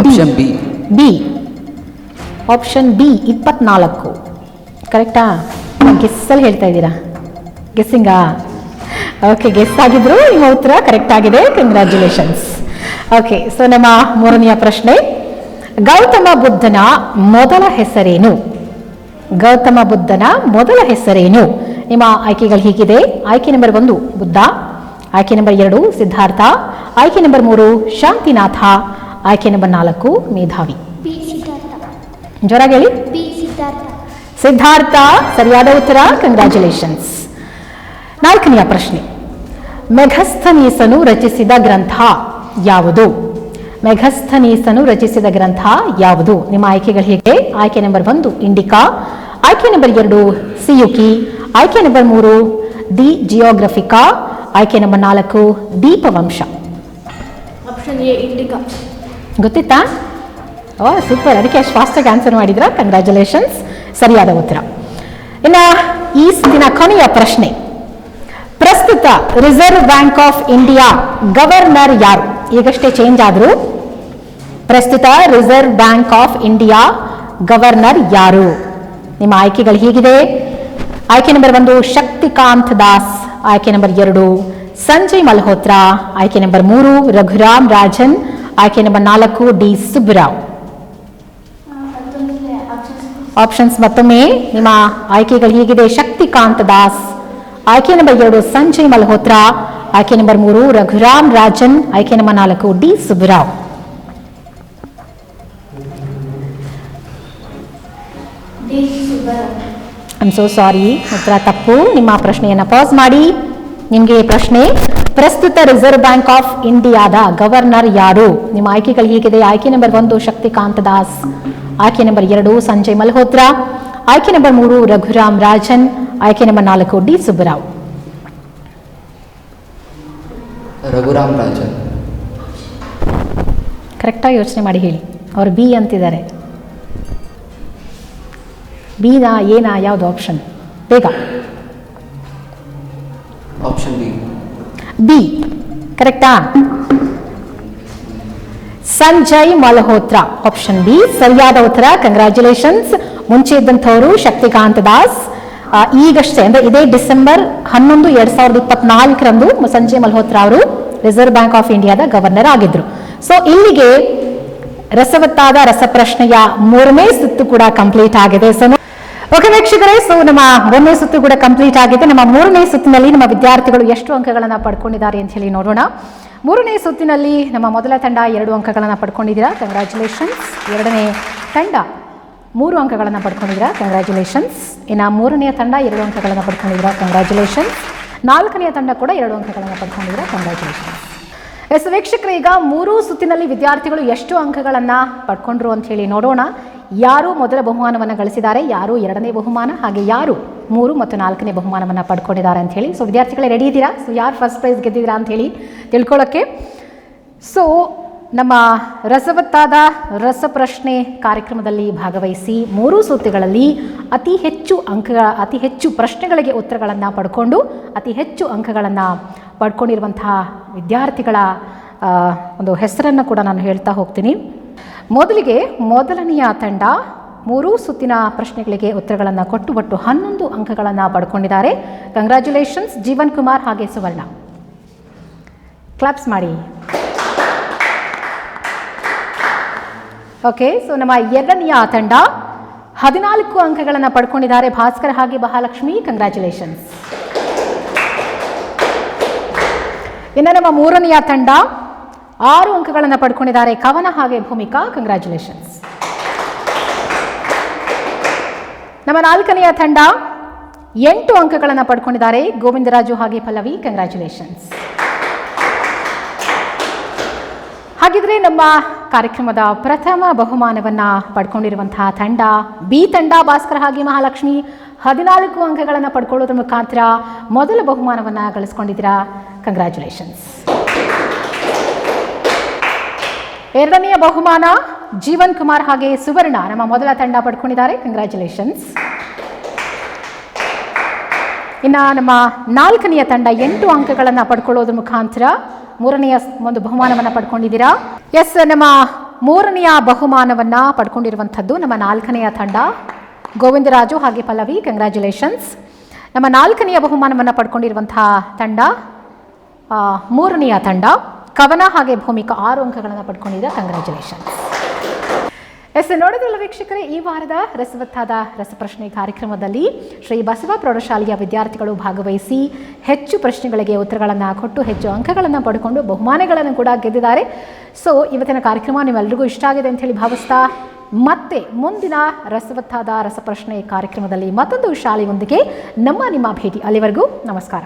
Option B B option B ಇಪ್ಪತ್ನಾಲ್ಕು. ಕರೆಕ್ಟಾ ಗೆಸ್ಸಲ್ಲಿ ಹೇಳ್ತಾ ಇದ್ದೀರಾ? ಗೆಸ್ಸಿಂಗಾ ಓಕೆ ಗೆಸ್ ಆಗಿದ್ರು ನಿಮ್ಮ ಉತ್ತರ ಕರೆಕ್ಟ್ ಆಗಿದೆ. ಕಂಗ್ರ್ಯಾಚುಲೇಷನ್ಸ್ ಓಕೆ ಸೊ ನಮ್ಮ ಮೂರನೆಯ ಪ್ರಶ್ನೆ ಗೌತಮ ಬುದ್ಧನ ಮೊದಲ ಹೆಸರೇನು? ಗೌತಮ ಬುದ್ಧನ ಮೊದಲ ಹೆಸರೇನು? ನಿಮ್ಮ ಆಯ್ಕೆಗಳು ಹೀಗಿದೆ. ಆಯ್ಕೆ ನಂಬರ್ ಒಂದು ಬುದ್ಧ. ಆಯ್ಕೆ ನಂಬರ್ ಎರಡು ಸಿದ್ಧಾರ್ಥ. ಆಯ್ಕೆ ನಂಬರ್ ಮೂರು ಶಾಂತಿನಾಥ. ಆಯ್ಕೆ ನಂಬರ್ ನಾಲ್ಕು ಮೇಧಾವಿ. ಜ್ವರ ಸಿದ್ಧಾರ್ಥ. ಜೋರಾಗಿ ಹೇಳಿ. ಪಿ ಸಿದ್ಧಾರ್ಥ. ಸಿದ್ಧಾರ್ಥ ಸರಿಯಾದ ಉತ್ತರ ಕಂಗ್ರ್ಯಾಚುಲೇಷನ್ಸ್ ನಾಲ್ಕನೆಯ ಪ್ರಶ್ನೆ ಮೆಘಸ್ಥನೀಸನು ರಚಿಸಿದ ಗ್ರಂಥ ಯಾವುದು? ಮೆಘಸ್ಥನೀಸನು ರಚಿಸಿದ ಗ್ರಂಥ ಯಾವುದು? ನಿಮ್ಮ ಆಯ್ಕೆಗಳು ಹೇಗೆ? ಆಯ್ಕೆ ನಂಬರ್ ಒಂದು ಇಂಡಿಕಾ. ಆಯ್ಕೆ ನಂಬರ್ ಎರಡು ಸಿಯುಕಿ. ಆಯ್ಕೆ ನಂಬರ್ ಮೂರು ದಿ ಜಿಯೋಗ್ರಫಿಕಾ. ಆಯ್ಕೆ ನಂಬರ್ ನಾಲ್ಕು ದೀಪವಂಶ. Option A Indica. ಗೊತ್ತಿತ್ತಾ? Oh super. ಅದಕ್ಕೆ ಅಷ್ಟು ಫಾಸ್ಟಾಗಿ ಆನ್ಸರ್ ಮಾಡಿದ್ರ? ಕಂಗ್ರ್ಯಾಚುಲೇಷನ್ಸ್ ಸರಿಯಾದ ಉತ್ತರ. ಇನ್ನು ಈ ದಿನ ಕೊನೆಯ ಪ್ರಶ್ನೆ. ಪ್ರಸ್ತುತ reserve bank of India governor ಯಾರು? ಈಗಷ್ಟೇ ಚೇಂಜ್ ಆದ್ರು? ಪ್ರಸ್ತುತ reserve bank of India governor ಯಾರು? ನಿಮ್ಮ ಆಯ್ಕೆಗಳು ಹೀಗಿದೆ. ಆಯ್ಕೆ ನಂಬರ್ ಒಂದು ಶಕ್ತಿಕಾಂತ್ ದಾಸ್. ಆಯ್ಕೆ ನಂಬರ್ ಎರಡು ಸಂಜಯ್ ಮಲ್ಹೋತ್ರಾ. ಆಯ್ಕೆ ನಂಬರ್ ಮೂರು ರಘುರಾಮ್ ರಾಜನ್. ಆಯ್ಕೆ ನಂಬರ್ ನಾಲ್ಕು ಡಿ ಸುಬ್ಬರಾವ್. ಆಪ್ಷನ್ಸ್ ಮತ್ತೊಮ್ಮೆ. ನಿಮ್ಮ ಆಯ್ಕೆಗಳು ಹೀಗಿದೆ. ಶಕ್ತಿಕಾಂತ್ ದಾಸ್. ಆಯ್ಕೆ ನಂಬರ್ ಎರಡು ಸಂಜಯ್ ಮಲ್ಹೋತ್ರಾ. ಆಯ್ಕೆ ನಂಬರ್ ಮೂರು ರಘುರಾಮ್ ರಾಜನ್. ಆಯ್ಕೆ ನಂಬರ್ ನಾಲ್ಕು D Subbarao I'm so sorry ಉತ್ತರ ತಪ್ಪು. ನಿಮ್ಮ ಪ್ರಶ್ನೆಯನ್ನ ಪಾಸ್ ಮಾಡಿ. ನಿಮಗೆ ಪ್ರಶ್ನೆ ಪ್ರಸ್ತುತ ರಿಸರ್ವ್ ಬ್ಯಾಂಕ್ ಆಫ್ ಇಂಡಿಯಾದ ಗವರ್ನರ್ ಯಾರು? ನಿಮ್ಮ ಆಯ್ಕೆಗಳು ಹೀಗಿದೆ. ಆಯ್ಕೆ ನಂಬರ್ ಒಂದು ಶಕ್ತಿಕಾಂತ್ ದಾಸ್. ಆಯ್ಕೆ ನಂಬರ್ ಎರಡು ಸಂಜಯ್ ಮಲ್ಹೋತ್ರಾ. ಆಯ್ಕೆ ನಂಬರ್ ಮೂರು ರಘುರಾಮ್ ರಾಜನ್. ಆಯ್ಕೆ ನಂಬರ್ ನಾಲ್ಕು ಡಿ ಸುಬ್ಬರಾವ್. ರಘುರಾಮ್ ರಾಜನ್. ಕರೆಕ್ಟಾಗಿ ಯೋಚನೆ ಮಾಡಿ ಹೇಳಿ. ಅವ್ರು ಬಿ ಅಂತಿದ್ದಾರೆ. ಬಿನಾ ಏನಾ ಯಾವುದು ಆಪ್ಷನ್ ಬೇಗ. ಆಪ್ಷನ್ ಬಿ ಬಿ ಕರೆಕ್ಟಾ ಸಂಜಯ್ ಮಲ್ಹೋತ್ರಾ. ಆಪ್ಷನ್ ಬಿ ಸರಿಯಾದ ಉತ್ತರ. ಕಂಗ್ರ್ಯಾಚುಲೇಷನ್ಸ್ ಮುಂಚೆ ಇದ್ದಂಥವರು ಶಕ್ತಿಕಾಂತ್ ದಾಸ್. ಈಗಷ್ಟೇ, ಅಂದ್ರೆ ಇದೇ ಡಿಸೆಂಬರ್ ಹನ್ನೊಂದು ಎರಡ್ ಸಾವಿರದ ಇಪ್ಪತ್ನಾಲ್ಕರಂದು ಸಂಜಯ್ ಮಲ್ಹೋತ್ರಾ ಅವರು ರಿಸರ್ವ್ ಬ್ಯಾಂಕ್ ಆಫ್ ಇಂಡಿಯಾದ ಗವರ್ನರ್ ಆಗಿದ್ರು. ಸೊ ಇಲ್ಲಿಗೆ ರಸವತ್ತಾದ ರಸಪ್ರಶ್ನೆಯ ಮೂರನೇ ಸುತ್ತು ಕೂಡ ಕಂಪ್ಲೀಟ್ ಆಗಿದೆ. ಸೊ ಓಕೆ ವೀಕ್ಷಕರೇ ಸೊ ನಮ್ಮ ಮೂರನೇ ಸುತ್ತು ಕೂಡ ಕಂಪ್ಲೀಟ್ ಆಗಿದೆ. ನಮ್ಮ ಮೂರನೇ ಸುತ್ತಿನಲ್ಲಿ ನಮ್ಮ ವಿದ್ಯಾರ್ಥಿಗಳು ಎಷ್ಟು ಅಂಕಗಳನ್ನು ಪಡ್ಕೊಂಡಿದ್ದಾರೆ ಅಂತ ಹೇಳಿ ನೋಡೋಣ. ಮೂರನೇ ಸುತ್ತಿನಲ್ಲಿ ನಮ್ಮ ಮೊದಲ ತಂಡ ಎರಡು ಅಂಕಗಳನ್ನು ಪಡ್ಕೊಂಡಿದ್ದೀರಾ. ಕಂಗ್ರ್ಯಾಚುಲೇಷನ್ಸ್ ಎರಡನೇ ತಂಡ ಮೂರು ಅಂಕಗಳನ್ನು ಪಡ್ಕೊಂಡಿದ್ದೀರಾ? ಕಂಗ್ರ್ಯಾಚುಲೇಷನ್ಸ್ ಇನ್ನು ಮೂರನೆಯ ತಂಡ ಎರಡು ಅಂಕಗಳನ್ನು ಪಡ್ಕೊಂಡಿದ್ದೀರಾ? ಕಂಗ್ರ್ಯಾಚುಲೇಷನ್ಸ್ ನಾಲ್ಕನೆಯ ತಂಡ ಕೂಡ ಎರಡು ಅಂಕಗಳನ್ನು ಪಡ್ಕೊಂಡಿದ್ದೀರಾ? ಕಂಗ್ರ್ಯಾಚುಲೇಷನ್ಸ್ ಎಸ್, ವೀಕ್ಷಕರು, ಈಗ ಮೂರು ಸುತ್ತಿನಲ್ಲಿ ವಿದ್ಯಾರ್ಥಿಗಳು ಎಷ್ಟು ಅಂಕಗಳನ್ನು ಪಡ್ಕೊಂಡ್ರು ಅಂತ ಹೇಳಿ ನೋಡೋಣ. ಯಾರು ಮೊದಲ ಬಹುಮಾನವನ್ನು ಗಳಿಸಿದ್ದಾರೆ? ಯಾರು ಎರಡನೇ ಬಹುಮಾನ? ಹಾಗೆ ಯಾರು ಮೂರು ಮತ್ತು ನಾಲ್ಕನೇ ಬಹುಮಾನವನ್ನು ಪಡ್ಕೊಂಡಿದ್ದಾರೆ ಅಂತ ಹೇಳಿ. ಸೊ ವಿದ್ಯಾರ್ಥಿಗಳೇ ರೆಡಿ ಇದ್ದೀರಾ? ಸೊ ಯಾರು ಫಸ್ಟ್ ಪ್ರೈಸ್ ಗೆದ್ದಿದ್ದೀರಾ ಅಂತ ಹೇಳಿ ತಿಳ್ಕೊಳ್ಳೋಕ್ಕೆ. ಸೊ ನಮ್ಮ ರಸವತ್ತಾದ ರಸಪ್ರಶ್ನೆ ಕಾರ್ಯಕ್ರಮದಲ್ಲಿ ಭಾಗವಹಿಸಿ ಮೂರು ಸುತ್ತಿಗಳಲ್ಲಿ ಅತಿ ಹೆಚ್ಚು ಅಂಕ ಅತಿ ಹೆಚ್ಚು ಪ್ರಶ್ನೆಗಳಿಗೆ ಉತ್ತರಗಳನ್ನು ಪಡ್ಕೊಂಡು, ಅತಿ ಹೆಚ್ಚು ಅಂಕಗಳನ್ನು ಪಡ್ಕೊಂಡಿರುವಂತಹ ವಿದ್ಯಾರ್ಥಿಗಳ ಒಂದು ಹೆಸರನ್ನು ಕೂಡ ನಾನು ಹೇಳ್ತಾ ಹೋಗ್ತೀನಿ. ಮೊದಲಿಗೆ ಮೊದಲನೆಯ ತಂಡ ಮೂರು ಸುತ್ತಿನ ಪ್ರಶ್ನೆಗಳಿಗೆ ಉತ್ತರಗಳನ್ನು ಕೊಟ್ಟು ಒಟ್ಟು ಹನ್ನೊಂದು ಅಂಕಗಳನ್ನು ಪಡ್ಕೊಂಡಿದ್ದಾರೆ. ಕಂಗ್ರ್ಯಾಚುಲೇಷನ್ಸ್ ಜೀವನ್ ಕುಮಾರ್ ಹಾಗೆ ಸುವರ್ಣ. ಕ್ಲಾಪ್ಸ್ ಮಾಡಿ. ಓಕೆ ಸೊ ನಮ್ಮ ಎರಡನೆಯ ತಂಡ ಹದಿನಾಲ್ಕು ಅಂಕಗಳನ್ನು ಪಡ್ಕೊಂಡಿದ್ದಾರೆ. ಭಾಸ್ಕರ್ ಹಾಗೆ ಮಹಾಲಕ್ಷ್ಮಿ ಕಂಗ್ರ್ಯಾಚುಲೇಷನ್ಸ್ ಇನ್ನು ನಮ್ಮ ಮೂರನೆಯ ತಂಡ ಆರು ಅಂಕಗಳನ್ನು ಪಡ್ಕೊಂಡಿದ್ದಾರೆ. ಕವನ ಹಾಗೆ ಭೂಮಿಕಾ ಕಂಗ್ರ್ಯಾಚುಲೇಷನ್ಸ್ ನಮ್ಮ ನಾಲ್ಕನೆಯ ತಂಡ ಎಂಟು ಅಂಕಗಳನ್ನು ಪಡ್ಕೊಂಡಿದ್ದಾರೆ. ಗೋವಿಂದರಾಜು ಹಾಗೆ ಪಲ್ಲವಿ ಕಂಗ್ರ್ಯಾಚುಲೇಷನ್ಸ್ ಹಾಗಿದ್ರೆ ನಮ್ಮ ಕಾರ್ಯಕ್ರಮದ ಪ್ರಥಮ ಬಹುಮಾನವನ್ನ ಪಡ್ಕೊಂಡಿರುವಂತಹ ತಂಡ, ಬಿ ತಂಡ ಭಾಸ್ಕರ ಹಾಗೆ ಮಹಾಲಕ್ಷ್ಮಿ. ಹದಿನಾಲ್ಕು ಅಂಕಗಳನ್ನು ಪಡ್ಕೊಳ್ಳೋದ್ರ ಮುಖಾಂತರ ಮೊದಲ ಬಹುಮಾನವನ್ನ ಗಳಿಸ್ಕೊಂಡಿದ್ದೀರಾ? ಕಂಗ್ರ್ಯಾಚುಲೇಷನ್ಸ್ ಎರಡನೆಯ ಬಹುಮಾನ ಜೀವನ್ ಕುಮಾರ್ ಹಾಗೆ ಸುವರ್ಣ, ನಮ್ಮ ಮೊದಲ ತಂಡ ಪಡ್ಕೊಂಡಿದ್ದಾರೆ. ಕಂಗ್ರ್ಯಾಚುಲೇಷನ್ಸ್ ಇನ್ನು ನಮ್ಮ ನಾಲ್ಕನೆಯ ತಂಡ ಎಂಟು ಅಂಕಗಳನ್ನು ಪಡ್ಕೊಳ್ಳೋದ್ರ ಮುಖಾಂತರ ಮೂರನೆಯ ಒಂದು ಬಹುಮಾನವನ್ನು ಪಡ್ಕೊಂಡಿದ್ದೀರಾ? ಎಸ್ ನಮ್ಮ ಮೂರನೆಯ ಬಹುಮಾನವನ್ನು ಪಡ್ಕೊಂಡಿರುವಂಥದ್ದು ನಮ್ಮ ನಾಲ್ಕನೆಯ ತಂಡ. ಗೋವಿಂದರಾಜು ಹಾಗೆ ಪಲ್ಲವಿ ಕಂಗ್ರ್ಯಾಚುಲೇಷನ್ಸ್ ನಮ್ಮ ನಾಲ್ಕನೆಯ ಬಹುಮಾನವನ್ನು ಪಡ್ಕೊಂಡಿರುವಂತಹ ತಂಡ ಮೂರನೆಯ ತಂಡ. ಕವನ ಹಾಗೆ ಭೂಮಿಕ ಆರು ಅಂಕಗಳನ್ನು ಪಡ್ಕೊಂಡಿದ್ದ ಕಂಗ್ರ್ಯಾಚುಲೇಷನ್ಸ್ ಎಸ್ ನೋಡಿದ್ರಲ್ಲ ವೀಕ್ಷಕರೇ, ಈ ವಾರದ ರಸವತ್ತಾದ ರಸಪ್ರಶ್ನೆ ಕಾರ್ಯಕ್ರಮದಲ್ಲಿ ಶ್ರೀ ಬಸವ ಪ್ರೌಢಶಾಲೆಯ ವಿದ್ಯಾರ್ಥಿಗಳು ಭಾಗವಹಿಸಿ ಹೆಚ್ಚು ಪ್ರಶ್ನೆಗಳಿಗೆ ಉತ್ತರಗಳನ್ನು ಕೊಟ್ಟು, ಹೆಚ್ಚು ಅಂಕಗಳನ್ನು ಪಡ್ಕೊಂಡು ಬಹುಮಾನಗಳನ್ನು ಕೂಡ ಗೆದ್ದಿದ್ದಾರೆ. ಸೊ ಇವತ್ತಿನ ಕಾರ್ಯಕ್ರಮ ನಿಮ್ಮೆಲ್ಲರಿಗೂ ಇಷ್ಟ ಆಗಿದೆ ಅಂತ ಹೇಳಿ ಭಾವಿಸ್ತಾ, ಮತ್ತೆ ಮುಂದಿನ ರಸವತ್ತಾದ ರಸಪ್ರಶ್ನೆ ಕಾರ್ಯಕ್ರಮದಲ್ಲಿ ಮತ್ತೊಂದು ಶಾಲೆಯೊಂದಿಗೆ ನಮ್ಮ ನಿಮ್ಮ ಭೇಟಿ. ಅಲ್ಲಿವರೆಗೂ ನಮಸ್ಕಾರ.